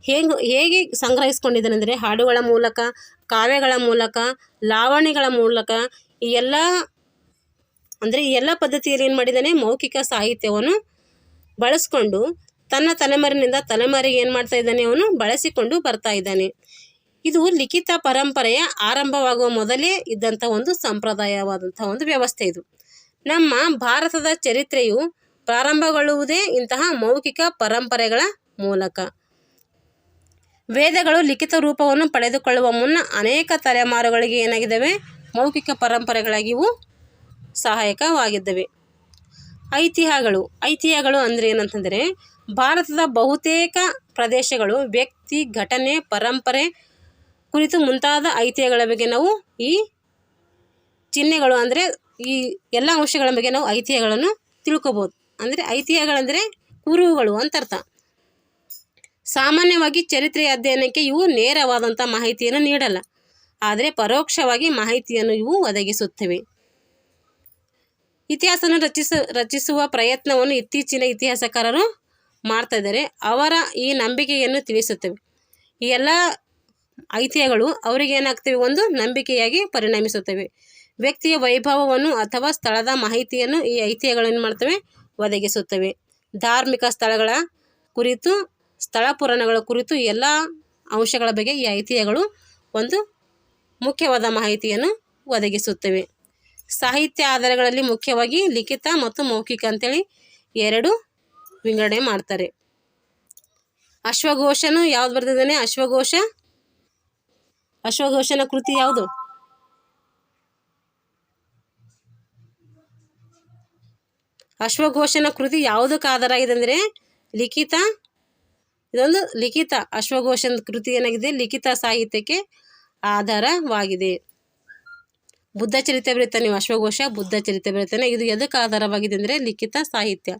ಹೇಗೆ ಹೇಗೆ ಸಂಗ್ರಹಿಸ್ಕೊಂಡಿದ್ದಾನೆಂದರೆ ಹಾಡುಗಳ ಮೂಲಕ, ಕಾವ್ಯಗಳ ಮೂಲಕ ಲಾವಣಿಗಳ ಮೂಲಕ ಈ ಎಲ್ಲ ಅಂದರೆ ಈ ಎಲ್ಲ ಪದ್ಧತಿಯಲ್ಲಿ ಏನು ಮಾಡಿದ್ದಾನೆ, ಮೌಖಿಕ ಸಾಹಿತ್ಯವನ್ನು ಬಳಸ್ಕೊಂಡು ತನ್ನ ತಲೆಮಾರಿನಿಂದ ತಲೆಮಾರಿಗೆ ಏನು ಮಾಡ್ತಾ ಇದ್ದಾನೆ ಅವನು? ಬಳಸಿಕೊಂಡು ಬರ್ತಾ ಇದ್ದಾನೆ. ಇದು ಲಿಖಿತ ಪರಂಪರೆಯ ಆರಂಭವಾಗುವ ಮೊದಲೇ ಇದ್ದಂಥ ಒಂದು ಸಂಪ್ರದಾಯವಾದಂಥ ಒಂದು ವ್ಯವಸ್ಥೆ ಇದು. ನಮ್ಮ ಭಾರತದ ಚರಿತ್ರೆಯು ಪ್ರಾರಂಭಗೊಳ್ಳುವುದೇ ಇಂತಹ ಮೌಖಿಕ ಪರಂಪರೆಗಳ ಮೂಲಕ. ವೇದಗಳು ಲಿಖಿತ ರೂಪವನ್ನು ಪಡೆದುಕೊಳ್ಳುವ ಮುನ್ನ ಅನೇಕ ತಲೆಮಾರುಗಳಿಗೆ ಏನಾಗಿದ್ದಾವೆ? ಮೌಖಿಕ ಪರಂಪರೆಗಳಾಗಿವು ಸಹಾಯಕವಾಗಿದ್ದವೆ. ಐತಿಹ್ಯಗಳು ಐತಿಹ್ಯಗಳು ಅಂದರೆ ಏನಂತಂದರೆ, ಭಾರತದ ಬಹುತೇಕ ಪ್ರದೇಶಗಳು, ವ್ಯಕ್ತಿ, ಘಟನೆ, ಪರಂಪರೆ ಕುರಿತು ಮುಂತಾದ ಐತಿಹ್ಯಗಳ ಬಗ್ಗೆ ನಾವು ಈ ಚಿಹ್ನೆಗಳು ಅಂದರೆ ಈ ಎಲ್ಲ ಅಂಶಗಳ ಬಗ್ಗೆ ನಾವು ಐತಿಹ್ಯಗಳನ್ನು ತಿಳ್ಕೊಬೋದು. ಅಂದರೆ ಐತಿಹ್ಯಗಳಂದರೆ ಕುರುಹುಗಳು ಅಂತ ಅರ್ಥ. ಸಾಮಾನ್ಯವಾಗಿ ಚರಿತ್ರೆಯ ಅಧ್ಯಯನಕ್ಕೆ ಇವು ನೇರವಾದಂಥ ಮಾಹಿತಿಯನ್ನು ನೀಡಲ್ಲ. ಆದರೆ ಪರೋಕ್ಷವಾಗಿ ಮಾಹಿತಿಯನ್ನು ಇವು ಒದಗಿಸುತ್ತವೆ. ಇತಿಹಾಸವನ್ನು ರಚಿಸ, ರಚಿಸುವ ಪ್ರಯತ್ನವನ್ನು ಇತ್ತೀಚಿನ ಇತಿಹಾಸಕಾರರು ಮಾಡ್ತಾ ಇದ್ದಾರೆ. ಅವರ ಈ ನಂಬಿಕೆಯನ್ನು ತಿಳಿಸುತ್ತವೆ. ಈ ಎಲ್ಲ ಐತಿಹ್ಯಗಳು ಅವರಿಗೆ ಏನಾಗ್ತವೆ? ಒಂದು ನಂಬಿಕೆಯಾಗಿ ಪರಿಣಮಿಸುತ್ತವೆ. ವ್ಯಕ್ತಿಯ ವೈಭವವನ್ನು ಅಥವಾ ಸ್ಥಳದ ಮಾಹಿತಿಯನ್ನು ಈ ಐತಿಹ್ಯಗಳು ಏನು ಮಾಡ್ತವೆ, ಒದಗಿಸುತ್ತವೆ. ಧಾರ್ಮಿಕ ಸ್ಥಳಗಳ ಕುರಿತು, ಸ್ಥಳ ಪುರಾಣಗಳ ಕುರಿತು ಎಲ್ಲ ಅಂಶಗಳ ಬಗ್ಗೆ ಈ ಐತಿಹ್ಯಗಳು ಒಂದು ಮುಖ್ಯವಾದ ಮಾಹಿತಿಯನ್ನು ಒದಗಿಸುತ್ತವೆ. ಸಾಹಿತ್ಯ ಆಧಾರಗಳಲ್ಲಿ ಮುಖ್ಯವಾಗಿ ಲಿಖಿತ ಮತ್ತು ಮೌಖಿಕ ಅಂತೇಳಿ ಎರಡು ವಿಂಗಡಣೆ ಮಾಡ್ತಾರೆ. ಅಶ್ವಘೋಷನು ಯಾವ್ದು ಬರ್ತಿದ್ದಾನೆ ಅಶ್ವಘೋಷ? ಅಶ್ವಘೋಷನ ಕೃತಿ ಯಾವುದು? ಅಶ್ವಘೋಷನ ಕೃತಿ ಯಾವುದಕ್ಕೆ ಆಧಾರ ಆಗಿದೆ ಅಂದರೆ ಲಿಖಿತ, ಇದೊಂದು ಲಿಖಿತ ಅಶ್ವಘೋಷನ ಕೃತಿ ಏನಾಗಿದೆ? ಲಿಖಿತ ಸಾಹಿತ್ಯಕ್ಕೆ ಆಧಾರವಾಗಿದೆ. ಬುದ್ಧ ಚರಿತ್ರೆ ಬರೀತಾನೆ ನೀವು ಅಶ್ವಘೋಷ, ಬುದ್ಧ ಚರಿತೆ ಬರೀತಾನೆ. ಇದು ಎದಕ್ಕೆ ಆಧಾರವಾಗಿದೆ ಅಂದರೆ ಲಿಖಿತ ಸಾಹಿತ್ಯ.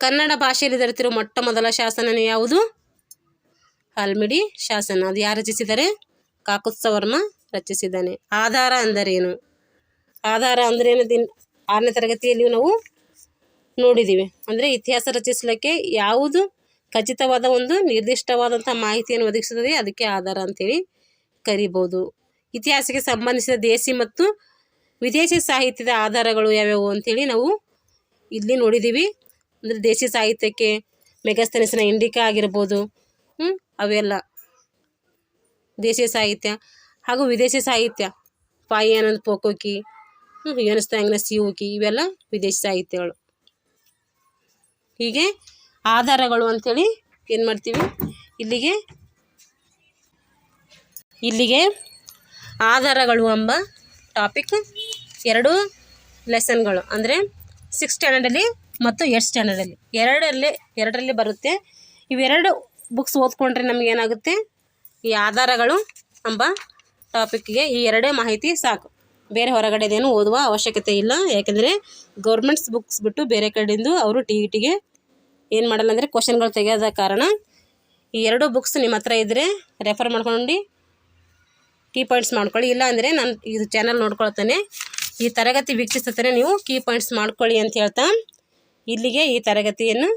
ಕನ್ನಡ ಭಾಷೆಯಲ್ಲಿ ದೊರೆತಿರುವ ಮೊಟ್ಟ ಮೊದಲ ಶಾಸನ ಯಾವುದು? ಹಲ್ಮಿಡಿ ಶಾಸನ. ಅದು ಯಾರು ರಚಿಸಿದರೆ ಕಾಕುತ್ಸವರ್ಮ ರಚಿಸಿದ್ದಾನೆ. ಆಧಾರ ಅಂದರೇನು? ಆಧಾರ ಅಂದ್ರೇನು? ದಿನ ಆರನೇ ತರಗತಿಯಲ್ಲಿ ನಾವು ನೋಡಿದ್ದೀವಿ. ಅಂದರೆ ಇತಿಹಾಸ ರಚಿಸಲಿಕ್ಕೆ ಯಾವುದು ಖಚಿತವಾದ ಒಂದು ನಿರ್ದಿಷ್ಟವಾದಂಥ ಮಾಹಿತಿಯನ್ನು ಒದಗಿಸುತ್ತದೆ, ಅದಕ್ಕೆ ಆಧಾರ ಅಂತೇಳಿ ಕರಿಬೋದು. ಇತಿಹಾಸಕ್ಕೆ ಸಂಬಂಧಿಸಿದ ದೇಸಿ ಮತ್ತು ವಿದೇಶಿ ಸಾಹಿತ್ಯದ ಆಧಾರಗಳು ಯಾವ್ಯಾವು ಅಂಥೇಳಿ ನಾವು ಇಲ್ಲಿ ನೋಡಿದ್ದೀವಿ ಅಂದರೆ ದೇಶಿ ಸಾಹಿತ್ಯಕ್ಕೆ ಮೆಗಸ್ತನಿಸಿನ ಇಂಡಿಕಾ ಆಗಿರ್ಬೋದು ಅವೆಲ್ಲ. ದೇಶೀಯ ಸಾಹಿತ್ಯ ಹಾಗೂ ವಿದೇಶಿ ಸಾಹಿತ್ಯ ಪಾಯಿಯಾನಂದ ಪೋಕೋಕಿ ಯುನಸ್ತಾಂಗ್ನ ಸಿವುಕಿ, ಇವೆಲ್ಲ ವಿದೇಶಿ ಸಾಹಿತ್ಯಗಳು. ಹೀಗೆ ಆಧಾರಗಳು ಅಂಥೇಳಿ ಏನು ಮಾಡ್ತೀವಿ? ಇಲ್ಲಿಗೆ ಇಲ್ಲಿಗೆ ಆಧಾರಗಳು ಎಂಬ ಟಾಪಿಕ್ ಎರಡು ಲೆಸನ್ಗಳು ಅಂದರೆ ಸಿಕ್ಸ್ ಸ್ಟ್ಯಾಂಡರ್ಡಲ್ಲಿ ಮತ್ತು ಏಟ್ ಸ್ಟ್ಯಾಂಡರ್ಡಲ್ಲಿ ಎರಡರಲ್ಲಿ ಎರಡರಲ್ಲಿ ಬರುತ್ತೆ. ಇವೆರಡು ಬುಕ್ಸ್ ಓದ್ಕೊಂಡ್ರೆ ನಮಗೇನಾಗುತ್ತೆ ಈ ಆಧಾರಗಳು ಎಂಬ ಟಾಪಿಕ್ಗೆ ಈ ಎರಡೇ ಮಾಹಿತಿ ಸಾಕು. ಬೇರೆ ಹೊರಗಡೆದೇನು ಓದುವ ಅವಶ್ಯಕತೆ ಇಲ್ಲ. ಯಾಕೆಂದರೆ ಗೌರ್ಮೆಂಟ್ಸ್ ಬುಕ್ಸ್ ಬಿಟ್ಟು ಬೇರೆ ಕಡೆಯಿಂದ ಅವರು ಟಿ ಇ ಟಿಗೆ ಏನು ಮಾಡಲ್ಲ ಅಂದರೆ ಕ್ವಶನ್ಗಳು ತೆಗೆಯೋದ ಕಾರಣ ಈ ಎರಡು ಬುಕ್ಸ್ ನಿಮ್ಮ ಹತ್ರ ಇದ್ದರೆ ರೆಫರ್ ಮಾಡ್ಕೊಂಡು ಕೀ ಪಾಯಿಂಟ್ಸ್ ಮಾಡ್ಕೊಳ್ಳಿ. ಇಲ್ಲ ಅಂದರೆ ನಾನು ಇದು ಚಾನಲ್ ನೋಡ್ಕೊಳ್ತಾನೆ. ಈ ತರಗತಿ ವೀಕ್ಷಿಸ್ತಾನೆ ನೀವು ಕೀ ಪಾಯಿಂಟ್ಸ್ ಮಾಡ್ಕೊಳ್ಳಿ ಅಂತ ಹೇಳ್ತಾ ಇಲ್ಲಿಗೆ ಈ ತರಗತಿಯನ್ನು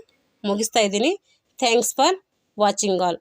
ಮುಗಿಸ್ತಾ ಇದ್ದೀನಿ. Thanks for watching all